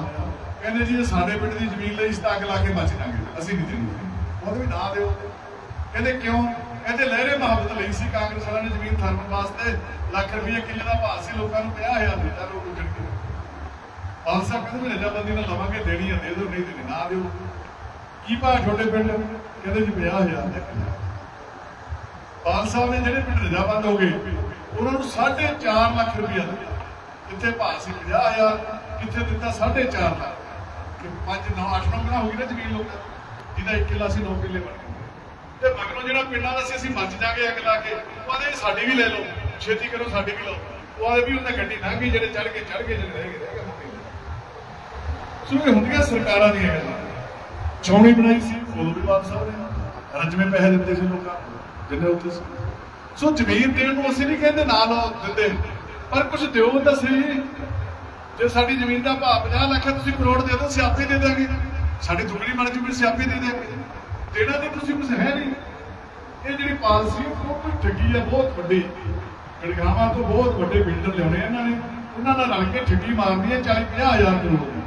ਕਹਿੰਦੇ ਜੀ ਸਾਡੇ ਪਿੰਡ ਦੀ ਜ਼ਮੀਨ ਲਈ ਇਸ ਤਾਂ ਅੱਗ ਲਾ ਕੇ ਬਚ ਜਾਾਂਗੇ ਅਸੀਂ ਨਹੀਂ ਦੇਣੀ ਉਹਦੇ ਵੀ ਨਾ ਦਿਓ। ਕਹਿੰਦੇ ਕਿਉਂ? ਕਹਿੰਦੇ ਲਹਿਰੇ ਮੁਹੱਬਤ ਲਈ ਸੀ। ਕਾਂਗਰਸ ਵਾਲਿਆਂ ਨੇ ਜ਼ਮੀਨ ਥਰਮਨ ਵਾਸਤੇ ਲੱਖ ਰੁਪਏ ਕਿੱਲੇ ਦਾ ਭਾਅ ਸੀ। ਲੋਕਾਂ ਨੂੰ 50000 ਦਿੱਤਾ। ਲੋਕ ਉੱਜੜ ਕੇ ਬਾਦ ਸਾਹਿਬ ਕਹਿੰਦੇ ਵੀ ਰਜਾਬੰਦੀ ਨਾਲ ਲਵਾਂਗੇ, ਦੇਣੀ ਆ, ਦੇ ਦਿਓ, ਨਹੀਂ ਦੇਣੀ, ਨਾ ਦਿਓ। ਕੀ ਭਾਅ ਤੁਹਾਡੇ ਪਿੰਡ? ਕਹਿੰਦੇ ਜੀ 50000 ਦੇ ਕਿੱਲੇ ਬਾਲ ਸਾਹਿਬ ਨੇ ਜਿਹੜੇ ਪਿੰਡ ਰਜਾਬੰਦ ਹੋ ਗਏ, ਉਹਨਾਂ ਨੂੰ 4.5 ਲੱਖ ਰੁਪਇਆ ਦਿੱਤਾ। ਕਿੱਥੇ ਭਾਅ ਸੀ 50000 ਕਿੱਥੇ ਦਿੱਤਾ 4.5 ਲੱਖ। ਕਿ 5 9 8 9 ਬਣਾ ਹੋ ਗਈ ਨਾ ਜ਼ਮੀਨ ਲੋਕਾਂ ਜਿਹਦਾ 1 ਕਿੱਲਾ ਸੀ 9 ਕਿੱਲੇ ਬਣ ਗਏ। ਤੇ ਮਗਰੋਂ ਜਿਹੜਾ ਪਿੰਡਾਂ ਦਾ ਸੀ, ਅਸੀਂ ਬਚ ਜਾਗੇ ਅੱਗ ਲਾ ਕੇ, ਉਹ ਆਦੇ ਸਾਡੀ ਵੀ ਲੈ ਲਓ, ਛੇਤੀ ਕਰੋ, ਸਾਡੀ ਵੀ ਲਓ। ਉਹ ਆਦੇ ਵੀ ਉਹਨਾਂ ਗੱਡੀ ਲੰਘ ਗਈ ਜਿਹੜੇ ਚੜ ਕੇ ਚੜ ਗਏ, ਜਿਹੜੇ ਰਹਿ ਗਏ। ਸੋ ਇਹ ਹੁੰਦੀਆਂ ਸਰਕਾਰਾਂ ਦੀਆਂ ਗੱਲਾਂ ਚੌਣੀ ਬਣਾਈ ਸੀ ਉਦੋਂ ਵੀ ਬਾਦ ਸਾਹਿਬ ਨੇ। ਰਜਮੇ ਪੈਸੇ ਦਿੱਤੇ ਸੀ ਲੋਕਾਂ ਨੂੰ, ਜਿੰਨੇ ਉੱਥੇ ਸੀ। ਸੋ ਜ਼ਮੀਨ ਦੇਣ ਨੂੰ ਅਸੀਂ ਨਹੀਂ ਕਹਿੰਦੇ, ਨਾ ਲਓ ਦਿੰਦੇ। ਪਰ ਕੁਝ ਦਿਓ ਤਾਂ ਸਹੀ। ਜੇ ਸਾਡੀ ਜ਼ਮੀਨ ਦਾ ਭਾਅ 50 ਲੱਖ ਹੈ, ਤੁਸੀਂ ਕਰੋੜ ਦੇ ਦਿਓ, ਸਿਆਪੇ ਦੇ ਦਾਂਗੇ ਸਾਡੀ ਦੁਗਣੀ ਬਣ ਜੂਗੀ, ਸਿਆਪੇ ਦੇ ਦਾਂਗੇ ਦੇਣਾ ਤੇ ਤੁਸੀਂ ਕੁਝ ਹੈ ਨਹੀਂ। ਇਹ ਜਿਹੜੀ ਪਾਲਿਸੀ ਹੈ ਉਹ ਕੋਈ ਠੱਗੀ ਹੈ ਬਹੁਤ ਵੱਡੀ। ਗੜਗਾਵਾਂ ਤੋਂ ਬਹੁਤ ਵੱਡੇ ਬਿਲਡਰ ਲਿਆਉਣੇ ਇਹਨਾਂ ਨੇ। ਉਹਨਾਂ ਨਾਲ ਰਲ ਕੇ ਠੱਗੀ ਮਾਰਨੀ ਹੈ 40 50 ਹਜ਼ਾਰ ਕਰੋੜ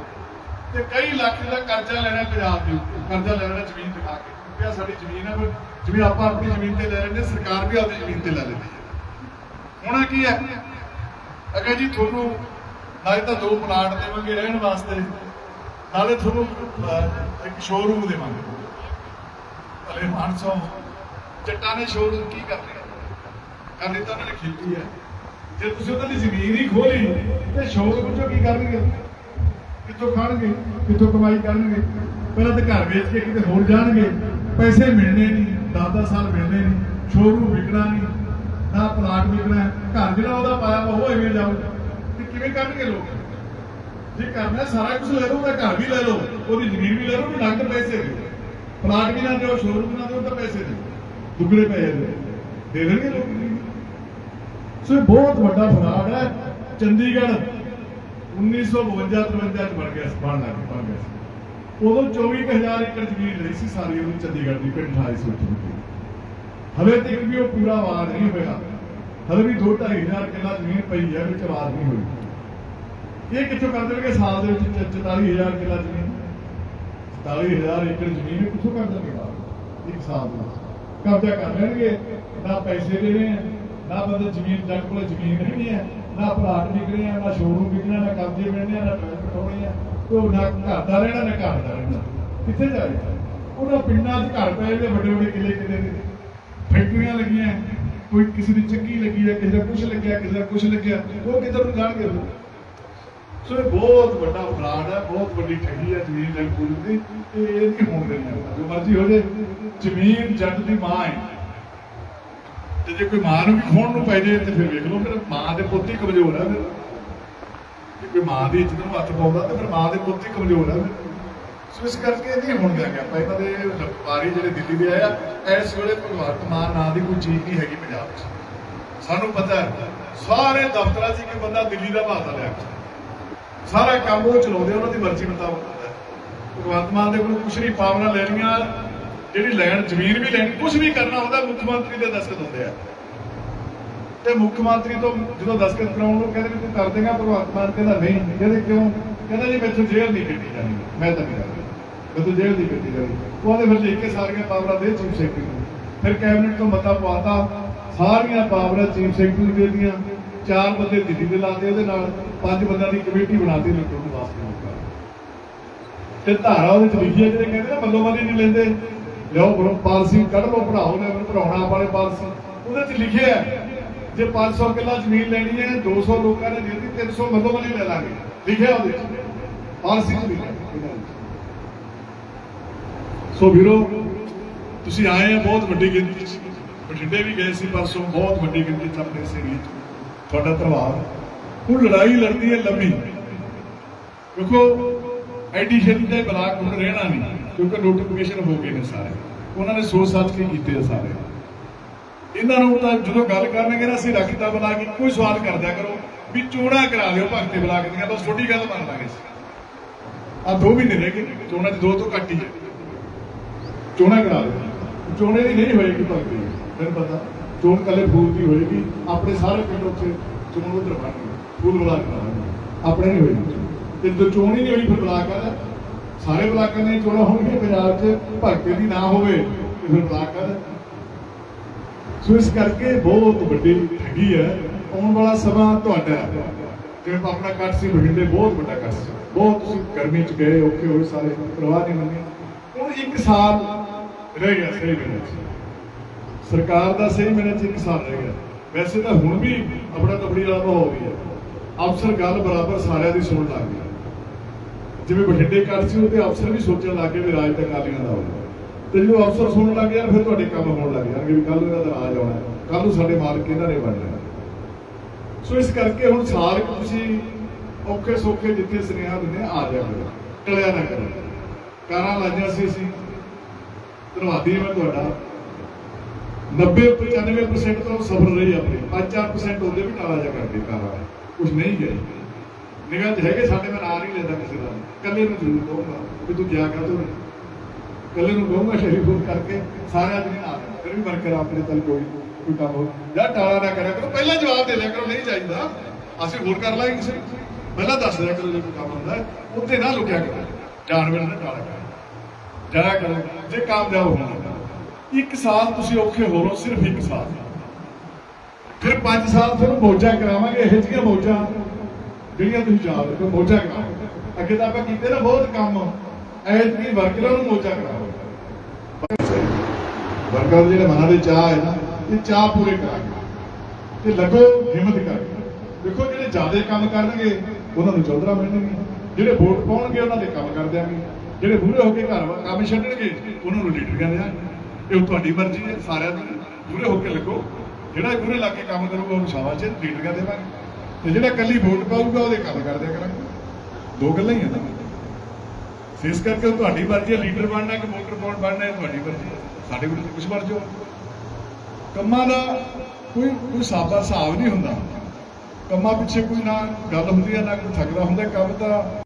ਤੇ ਕਈ ਲੱਖ ਦਾ ਕਰਜ਼ਾ ਲੈਣਾ ਪੰਜਾਬ ਦੇ ਉੱਤੇ, ਕਰਜ਼ਾ ਲੈਣਾ ਜ਼ਮੀਨ ਦਿਖਾ ਕੇ। ਕਿਉਂਕਿ ਸਾਡੀ ਜ਼ਮੀਨ ਹੈ ਜਿਵੇਂ ਆਪਾਂ ਆਪਣੀ ਜ਼ਮੀਨ ਤੇ ਲੈ ਲੈਂਦੇ, ਸਰਕਾਰ ਵੀ ਆਪਣੀ ਜ਼ਮੀਨ ਤੇ ਲੈ ਲੈਂਦੀ ਹੈ। ਹੁਣ ਕੀ ਹੈ? ਅਗਰ ਜੀ ਤੁਹਾਨੂੰ ਨਾਲੇ ਤਾਂ ਦੋ ਪਲਾਟ ਦੇਵਾਂਗੇ ਰਹਿਣ ਵਾਸਤੇ, ਨਾਲੇ ਤੁਹਾਨੂੰ ਇੱਕ ਸ਼ੋਰੂਮ ਦੇਵਾਂਗੇ। ਭਲੇ ਮਾਨਸੋ ਜੱਟਾਂ ਨੇ ਸ਼ੋਰੂਮ ਕੀ ਕਰ ਲਿਆ ਕਰਨੀ ਤਾਂ ਉਹਨਾਂ ਖੇਤੀ ਹੈ। ਜੇ ਤੁਸੀਂ ਉਹਨਾਂ ਦੀ ਜ਼ਮੀਨ ਹੀ ਖੋਲੀ ਤੇ ਸ਼ੋਰੂਮ ਚੋਂ ਕੀ ਕਰਨਗੇ? ਕਿੱਥੋਂ ਖਾਣਗੇ, ਕਿੱਥੋਂ ਕਮਾਈ ਕਰਨਗੇ? ਪਹਿਲਾਂ ਤਾਂ ਘਰ ਵੇਚ ਕੇ ਕਿਤੇ ਹੋਰ ਜਾਣਗੇ। ਪੈਸੇ ਮਿਲਣੇ ਨਹੀਂ 10-10 ਸਾਲ ਮਿਲਣੇ ਨਹੀਂ ਸ਼ੋਰੂਮ ਵਿਕਣਾ ਨਹੀਂ, ਨਾ ਪਲਾਟ ਵਿਕਣਾ ਘਰ ਜਿਹੜਾ ਉਹਦਾ ਪਾਇਆ ਉਹ ਐਵੇਂ ਜਾਊਗਾ ਤੇ ਕਿਵੇਂ ਕਰਨਗੇ ਲੋਕ? ਜੇ ਕਰਨਾ ਸਾਰਾ ਕੁਝ ਲੈ ਲਓ ਤਾਂ ਘਰ ਵੀ ਲੈ ਲਓ। ਉਹਦੀ ਜ਼ਮੀਨ ਵੀ ਲੈ ਲਓ ਵੀ ਨਗਦ ਪੈਸੇ ਦੇ ਪਲਾਟ ਵੀ ਨਾ ਦਿਓ ਸ਼ੋਰੂਮ ਵੀ ਨਾ ਦਿਓ ਤਾਂ ਪੈਸੇ ਦੇ ਦੁੱਗਣੇ ਪੈਸੇ ਦੇ ਦੇ ਦੇਣਗੇ ਲੋਕ। ਸੋ ਇਹ ਬਹੁਤ ਵੱਡਾ ਫਰਾਡ ਹੈ। ਚੰਡੀਗੜ੍ਹ 1952 53 ਚ ਬਣ ਗਿਆ ਸੀ, ਬਣ ਲੱਗ, ਬਣ ਗਿਆ ਸੀ। ਉਦੋਂ 24000 ਏਕੜ ਜ਼ਮੀਨ ਲਈ ਸੀ ਸਾਰੀ ਉਹਨੂੰ ਚੰਡੀਗੜ੍ਹ ਦੀ ਪਿੰਡ 2800 ਚ ਹਲੇ ਤੱਕ ਵੀ ਉਹ ਪੂਰਾ ਆਬਾਦ ਨਹੀਂ ਹੋਇਆ। ਹਲੇ ਵੀ 2-2500 ਕਿੱਲਾ ਜ਼ਮੀਨ ਪਈ ਹੈ, ਵਿੱਚ ਆਬਾਦ ਨਹੀਂ ਹੋਈ। ਇਹ ਕਿੱਥੋਂ ਕਰ ਦੇਣਗੇ ਸਾਲ ਦੇ ਵਿੱਚ 44000 ਕਿੱਲਾ ਜ਼ਮੀਨ? 47000 ਏਕੜ ਜ਼ਮੀਨ ਕਿੱਥੋਂ ਕਰ ਦੇਣਗੇ? ਬਾਹਰ? ਇੱਕ ਸਾਲ ਦਾ ਕਬਜ਼ਾ ਕਰ ਲੈਣਗੇ। ਨਾ ਪੈਸੇ ਦੇਣੇ ਆ, ਨਾ ਬੰਦੇ ਜ਼ਮੀਨ ਜੱਟ ਕੋਲ ਜ਼ਮੀਨ ਨਹੀਂ ਹੈ ਨਾ ਪਲਾਟ ਵਿਕਣੇ ਆ, ਨਾ ਸ਼ੋਰੂਮ ਵਿਕਣਾ, ਨਾ ਕਬਜ਼ੇ ਮਿਲਣੇ ਨਾ ਟਰੈਕਟਰ ਹੋਣੇ ਆ। ਉਹ ਨਾ ਘਰ ਦਾ ਰਹਿਣਾ, ਨਾ ਘਰ ਦਾ ਰਹਿਣਾ। ਕਿੱਥੇ ਜਾਵੇ ਉਹਨਾਂ ਪਿੰਡਾਂ 'ਚ ਘਰ ਪਏ ਨੇ, ਵੱਡੇ ਵੱਡੇ ਕਿੱਲੇ ਕਿੱਲੇ ਦੇ। ਫੈਕਟਰੀਆਂ ਲੱਗੀਆਂ ਕੋਈ ਕਿਸੇ ਦੀ ਚੱਕੀ ਲੱਗੀ ਹੈ ਕਿਸੇ ਦਾ ਕੁਝ ਲੱਗਿਆ, ਕਿਸੇ ਦਾ ਕੁਝ ਲੱਗਿਆ। ਉਹ ਕਿੱਧਰ ਨੂੰ ਜਾਣਗੇ ਸੋ ਇਹ ਬਹੁਤ ਵੱਡਾ ਫਰਾਡ ਹੈ ਬਹੁਤ ਵੱਡੀ ਠੱਗੀ ਹੈ ਜ਼ਮੀਨ ਲੈਣ ਦੀ। ਇਹ ਨਹੀਂ ਹੋਣ ਦੇਣੀ ਜੋ ਮਰਜ਼ੀ ਹੋ ਜੇ ਜ਼ਮੀਨ ਜੱਟ ਦੀ ਮਾਂ ਹੈ ਤੇ ਜੇ ਕੋਈ ਮਾਂ ਨੂੰ ਵੀ ਖੋਣ ਨੂੰ ਪੈ ਜੇ, ਤੇ ਫਿਰ ਵੇਖ ਲਓ, ਫਿਰ ਮਾਂ ਦੇ ਪੁੱਤ ਹੀ ਕਮਜ਼ੋਰ ਹੈ ਫਿਰ। ਜੇ ਕੋਈ ਮਾਂ ਦੀ ਇੱਜ਼ਤ ਨੂੰ ਹੱਥ ਪਾਉਂਦਾ, ਤੇ ਫਿਰ ਮਾਂ ਦੇ ਪੁੱਤ ਹੀ ਕਮਜ਼ੋਰ ਹੈ ਫਿਰ। ਸੋ ਇਸ ਕਰਕੇ ਇਹ ਨਹੀਂ ਹੋਣ ਆਪਾਂ ਇਹਨਾਂ ਦੇ ਵਪਾਰੀ ਜਿਹੜੇ ਦਿੱਲੀ ਦੇ ਆਇਆ ਇਸ ਵੇਲੇ ਭਗਵੰਤ ਮਾਨ ਨਾਂ ਦੀ ਕੋਈ ਚੀਜ਼ ਨਹੀਂ ਹੈਗੀ ਪੰਜਾਬ 'ਚ। ਸਾਨੂੰ ਪਤਾ ਹੈ। ਸਾਰੇ ਦਫ਼ਤਰਾਂ 'ਚ ਕਿ ਬੰਦਾ ਦਿੱਲੀ ਦਾ ਭਾਸ਼ਾ ਲਿਆ ਸਾਰਾ ਕੰਮ ਉਹ ਚਲਾਉਂਦੇ ਉਹਨਾਂ ਦੀ ਮਰਜ਼ੀ ਮੁਤਾਬਕ ਹੁੰਦਾ ਭਗਵੰਤ ਮਾਨ ਦੇ ਕੋਲ ਕੁਛ ਨਹੀਂ ਪਾਵਰਾਂ ਲੈਣੀਆਂ ਜਿਹੜੀ ਲੈਣ, ਜ਼ਮੀਨ ਵੀ ਲੈਣੀ, ਕੁਛ ਵੀ ਕਰਨਾ ਹੁੰਦਾ, ਮੁੱਖ ਮੰਤਰੀ ਦੇ ਦਸਖਤ ਹੁੰਦੇ ਆ। ਤੇ ਮੁੱਖ ਮੰਤਰੀ ਤੋਂ ਜਦੋਂ ਦਸਤਖਤ ਕਰਾਉਣ ਨੂੰ ਕਹਿੰਦੇ ਵੀ ਤੂੰ ਕਰ ਦੇਗਾ ਭਗਵੰਤ ਮਾਨ ਕਹਿੰਦਾ, ਨਹੀਂ। ਕਹਿੰਦੇ ਕਿਉਂ? ਕਹਿੰਦਾ ਜੀ, ਮੈਥੋਂ ਜੇਲ੍ਹ ਨਹੀਂ ਕੱਟੀ ਜਾਣੀ। ਮੈਂ ਤਾਂ ਨਹੀਂ ਕਰਦਾ। ਮੈਥੋਂ ਜੇਲ੍ਹ ਨਹੀਂ ਕੱਟੀ ਜਾਣੀ। ਉਹਦੇ ਫਿਰ ਲਿਖ ਸਾਰੀਆਂ ਪਾਵਰਾਂ ਦੇ ਚੀਫ ਸੈਕਟਰੀ ਨੂੰ। ਫਿਰ ਕੈਬਨਿਟ ਤੋਂ ਮਤਾ ਪਵਾਤਾ, ਸਾਰੀਆਂ ਪਾਵਰਾਂ ਚੀਫ ਸੈਕਟਰੀ ਨੂੰ ਦੇ ਦਿੱਤੀਆਂ ਚਾਰ ਬੰਦੇ ਦਿੱਲੀ ਦੇ ਲਾਤੇ ਉਹਦੇ ਨਾਲ, ਪੰਜ ਬੰਦਿਆਂ ਦੀ ਕਮੇਟੀ ਬਣਾਤੀ ਲੁੱਟਣ ਨੂੰ ਵਾਸਤੇ ਤੇ ਧਾਰਾ ਉਹਦੇ ਚ ਲਿਖੀ ਹੈ ਜਿਹੜੇ ਕਹਿੰਦੇ ਨਾ ਬੱਲੋ ਨਹੀਂ ਲੈਂਦੇ। ਲਿਓ ਬਰੋ ਪਾਲਸੀ ਕੱਢ ਲਓ ਭਰਾਓ ਨੇ ਮੈਨੂੰ ਭਰਾਉਣਾ ਵਾਲੇ ਪਾਲਸੀ। ਉਹਦੇ ਚ ਲਿਖਿਆ ਹੈ, ਜੇ 500 ਕਿੱਲਾ ਜ਼ਮੀਨ ਲੈਣੀ ਹੈ 200 ਲੋਕਾਂ ਨੇ ਦਿੱਤੀ 300 ਬੱਲੋ ਬੱਲੀ ਲੈ ਲਾਂਗੇ। ਲਿਖਿਆ ਉਹਦੇ ਚ ਪਾਲਸੀ ਚ ਲਿਖਿਆ। ਸੋ ਵੀਰੋ ਤੁਸੀਂ ਆਏ ਆ ਬਹੁਤ ਵੱਡੀ ਗਿਣਤੀ ਚ। ਬਠਿੰਡੇ ਵੀ ਗਏ ਸੀ ਪਰਸੋਂ ਬਹੁਤ ਵੱਡੀ ਗਿਣਤੀ ਚ ਆਪਣੇ ਸੇਰੀ ਤੁਹਾਡਾ ਧੰਨਵਾਦ। ਹੁਣ ਲੜਾਈ ਲੜਦੀ ਹੈ ਲੰਮੀ। ਦੇਖੋ ਐਡੀ ਛੇਤੀ ਤੇ ਬਲਾਕ ਹੁਣ ਰਹਿਣਾ ਨਹੀਂ। ਕਿਉਂਕਿ ਨੋਟੀਫਿਕੇਸ਼ਨ ਹੋ ਗਏ ਨੇ ਸਾਰੇ। ਉਹਨਾਂ ਨੇ ਸੋਚ ਸੱਚ ਕੇ ਕੀਤੇ ਸਾਰੇ। ਇਹਨਾਂ ਨੂੰ ਤਾਂ ਜਦੋਂ ਗੱਲ ਕਰਨਗੇ ਨਾ, ਅਸੀਂ ਰੱਖਤਾ ਬਣਾ ਕੇ ਕੋਈ ਸਵਾਲ ਕਰਦਿਆ ਕਰੋ ਵੀ ਚੋਣਾ ਕਰਾ ਦਿਓ ਭਗਤੇ ਬਲਾਕ ਦੀਆਂ ਬਸ ਛੋਟੀ ਗੱਲ ਮੰਨ ਲਾਂਗੇ ਆ ਦੋ। ਮਹੀਨੇ ਰਹਿ ਗਏ ਚੋਣਾਂ ਚ ਦੋ ਤੋਂ ਘੱਟ ਹੀ ਹੈ। ਚੋਣਾਂ ਕਰਾ ਦਿਓ ਚੋਣੇ ਦੀ ਨਹੀਂ ਹੋਏਗੀ ਭਗਤੀ। ਮੈਨੂੰ ਪਤਾ। ਚੋਣ ਕੱਲੇ ਫੂਲ ਦੀ ਹੋਏਗੀ। ਆਪਣੇ ਸਾਰੇ ਪਿੰਡ ਉੱਤੇ ਚੋਣ ਉਧਰ ਬਣਨਗੇ ਫੂਲ ਬੁਲਾ ਕੇ ਆਪਣੇ ਨਹੀਂ ਹੋਏਗੀ ਤੇ ਜਦੋਂ ਚੋਣ ਹੀ ਨਹੀਂ ਹੋਈ, ਫਿਰ ਬੁਲਾ ਆ। ਸਾਰੇ ਬਲਾਕਾਂ ਦੀਆਂ ਚੋਣਾਂ ਹੋਣਗੀਆਂ, ਪੰਜਾਬ 'ਚ ਭਗਤੇ ਦੀ ਨਾ ਹੋਵੇ, ਤੇ ਫਿਰ ਬਲਾਕ ਆ ਸੋ ਇਸ ਕਰਕੇ ਬਹੁਤ ਵੱਡੀ ਠੱਗੀ ਹੈ, ਆਉਣ ਵਾਲਾ ਸਮਾਂ ਤੁਹਾਡਾ ਹੈ। ਜਿਵੇਂ ਆਪਣਾ ਕੱਟ ਸੀ, ਬਠਿੰਡੇ ਬਹੁਤ ਵੱਡਾ ਕੱਟ ਸੀ। ਬਹੁਤ ਤੁਸੀਂ ਗਰਮੀ ਚ ਗਏ ਔਖੇ ਹੋਏ ਸਾਰੇ ਪਰਵਾਹ ਨਹੀਂ ਮੰਨੀ। ਹੁਣ ਇੱਕ ਸਾਲ ਰਹਿ ਗਿਆ ਸਹੀ ਮਹੀਨੇ ਚ। ਸਰਕਾਰ ਦਾ ਸਹੀ ਮਹੀਨੇ ਚ ਇੱਕ ਸਾਲ ਰਹਿ ਗਿਆ। ਵੈਸੇ ਤਾਂ ਹੁਣ ਵੀ ਆਪਣਾ ਤਬੜੀ ਵਾਲਾ ਹੋ ਗਈ ਹੈ। ਅਫਸਰ ਗੱਲ ਬਰਾਬਰ ਸਾਰਿਆਂ ਦੀ ਸੁਣ ਲੱਗ ਗਈ ਜਿਵੇਂ ਬਠਿੰਡੇ ਕੱਟ ਸੀ, ਉਹਦੇ ਅਫਸਰ ਵੀ ਸੋਚਣ ਲੱਗ ਗਏ ਵੀ ਰਾਜ ਤਾਂ ਕਾਲੀਆਂ ਦਾ ਹੋਊਗਾ ਤੇ ਜਦੋਂ ਅਫਸਰ ਸੁਣਨ ਲੱਗ ਗਿਆ, ਫਿਰ ਤੁਹਾਡੇ ਕੰਮ ਹੋਣ ਲੱਗ ਜਾਣਗੇ ਵੀ ਕੱਲ ਨੂੰ ਇਹਨਾਂ ਰਾਜ ਆਉਣਾ ਕੱਲ ਨੂੰ ਸਾਡੇ ਮਾਲਕ ਇਹਨਾਂ ਨੇ ਬਣਨਾ ਸੋ ਇਸ ਕਰਕੇ ਹੁਣ ਸਾਲ ਤੁਸੀਂ ਔਖੇ ਸੌਖੇ ਜਿੱਥੇ ਸੁਨੇਹਾ ਦਿੰਦੇ ਆ ਜਾ ਟਲਿਆ ਨਾ ਕਰੋ। ਕਾਰਾਂ ਲਾਈਆਂ ਸੀ ਅਸੀਂ। ਧੰਨਵਾਦੀ ਹਾਂ ਮੈਂ ਤੁਹਾਡਾ। 90 95% ਤੋਂ ਸਫਲ ਰਹੀ ਆਪਣੀ। 5-4% ਉਹਦੇ ਵੀ ਟਾਲਾ ਜਾ ਕਰਦੇ ਕਾਰਾਂ ਕੁਝ ਨਹੀਂ ਗਏ ਨਿਗਾਹ 'ਚ ਹੈਗੇ ਸਾਡੇ ਮੈਂ ਨਾਂ ਨਹੀਂ ਲੈਂਦਾ ਕਿਸੇ ਦਾ। ਕੱਲੇ ਨੂੰ ਜ਼ਰੂਰ ਕਹੂੰਗਾ ਵੀ ਤੂੰ ਗਿਆ ਕਰ ਤੂੰ ਕੱਲੇ ਨੂੰ ਕਹੂੰਗਾ ਟੈਲੀਫੋਨ ਕਰਕੇ ਸਾਰਿਆਂ ਦਿਨ ਆ ਫਿਰ ਵੀ ਵਰਕਰ ਆਪਣੇ ਤਲ ਕੋਈ ਕੋਈ ਕੰਮ ਹੋ ਜਾਂ ਟਾਲਾ ਨਾ ਕਰਿਆ ਕਰੋ ਪਹਿਲਾਂ ਜਵਾਬ ਦੇ ਦਿਆ ਕਰੋ ਨਹੀਂ ਚਾਹੀਦਾ। ਅਸੀਂ ਹੋਰ ਕਰ ਲਾਂਗੇ ਕਿਸੇ ਪਹਿਲਾਂ ਦੱਸ ਦਿਆ ਕਰੋ ਜੇ ਕੋਈ ਕੰਮ ਹੁੰਦਾ ਹੈ, ਉੱਥੇ ਨਾ ਲੁਕਿਆ ਕਰੋ। ਜਾਨਵਰ ਨਾ ਟਾਲਾ ਕਰੋ। ਜਾਇਆ ਕਰੋ। ਜੇ ਕਾਮਯਾਬ ਹੋਣਾ ਇੱਕ ਸਾਲ ਤੁਸੀਂ ਔਖੇ ਹੋ ਲਓ ਸਿਰਫ ਇੱਕ ਸਾਲ। ਫਿਰ 5 ਸਾਲ ਤੁਹਾਨੂੰ ਮੌਜਾਂ ਕਰਾਵਾਂਗੇ ਇਹ ਜਿਹੀਆਂ ਮੌਜਾਂ। ਜਿਹੜੀਆਂ ਤੁਸੀਂ ਯਾਦ ਰੱਖੋ ਮੋਚਾ ਕਰਾਓ। ਅੱਗੇ ਤਾਂ ਆਪਾਂ ਕੀਤੇ ਨਾ ਬਹੁਤ ਕੰਮ। ਐਤਕੀ ਵਰਕਰਾਂ ਨੂੰ ਮੋਚਾ ਕਰਾਓ। ਵਰਕਰਾਂ ਦੇ ਜਿਹੜੇ ਮਨਾਂ ਦੇ ਚਾਹ ਹੈ ਨਾ, ਇਹ ਚਾਹ ਪੂਰੇ ਕਰਾਂਗੇ ਤੇ ਲੱਗੋ ਹਿੰਮਤ ਕਰਕੇ ਦੇਖੋ ਜਿਹੜੇ ਜ਼ਿਆਦਾ ਕੰਮ ਕਰਨਗੇ, ਉਹਨਾਂ ਨੂੰ ਚੌਧਰਾ ਮਿਲਣਗੇ। ਜਿਹੜੇ ਵੋਟ ਪਾਉਣਗੇ, ਉਹਨਾਂ ਦੇ ਕੰਮ ਕਰ ਦਿਆਂਗੇ। ਜਿਹੜੇ ਬੁਰੇ ਹੋ ਕੇ ਘਰ ਕੰਮ ਛੱਡਣਗੇ, ਉਹਨਾਂ ਨੂੰ ਲੀਡਰ ਕਹਿੰਦੇ ਆ। ਇਹ ਤੁਹਾਡੀ ਮਰਜ਼ੀ ਹੈ, ਸਾਰਿਆਂ ਦੀ। ਬੁਰੇ ਹੋ ਕੇ ਲੱਗੋ। ਜਿਹੜਾ ਬੁਰੇ ਲੱਗ ਕੇ ਕੰਮ ਕਰੂਗਾ, ਉਹਨੂੰ ਸ਼ਾਬਾਸ਼ ਹੈ ਲੀਡਰ ਦੇਵਾਂਗੇ। ਤੇ ਜਿਹੜਾ ਕੱਲੀ ਵੋਟ ਪਾਊਗਾ ਉਹਦੇ ਕੰਮ ਕਰ ਦਿਆ ਕਰਾਂਗੇ। ਦੋ ਗੱਲਾਂ ਹੀ ਆ ਨਾ। ਇਸ ਕਰਕੇ ਉਹ ਤੁਹਾਡੀ ਮਰਜ਼ੀ ਹੈ ਲੀਡਰ ਬਣਨਾ ਕਿ ਵੋਟਰ ਪਾਉਣ ਬਣਨਾ, ਇਹ ਤੁਹਾਡੀ ਮਰਜ਼ੀ ਹੈ ਸਾਡੇ ਕੋਲ ਕੁਝ ਮਰਜ਼ੀ ਹੋ ਕੰਮਾਂ ਦਾ ਕੋਈ ਕੋਈ ਸਾਦਾ ਹਿਸਾਬ ਨਹੀਂ ਹੁੰਦਾ। ਕੰਮਾਂ ਪਿੱਛੇ ਕੋਈ ਨਾ ਗੱਲ ਹੁੰਦੀ ਹੈ ਨਾ ਕੋਈ ਥਕਦਾ ਹੁੰਦਾ। ਕੰਮ ਤਾਂ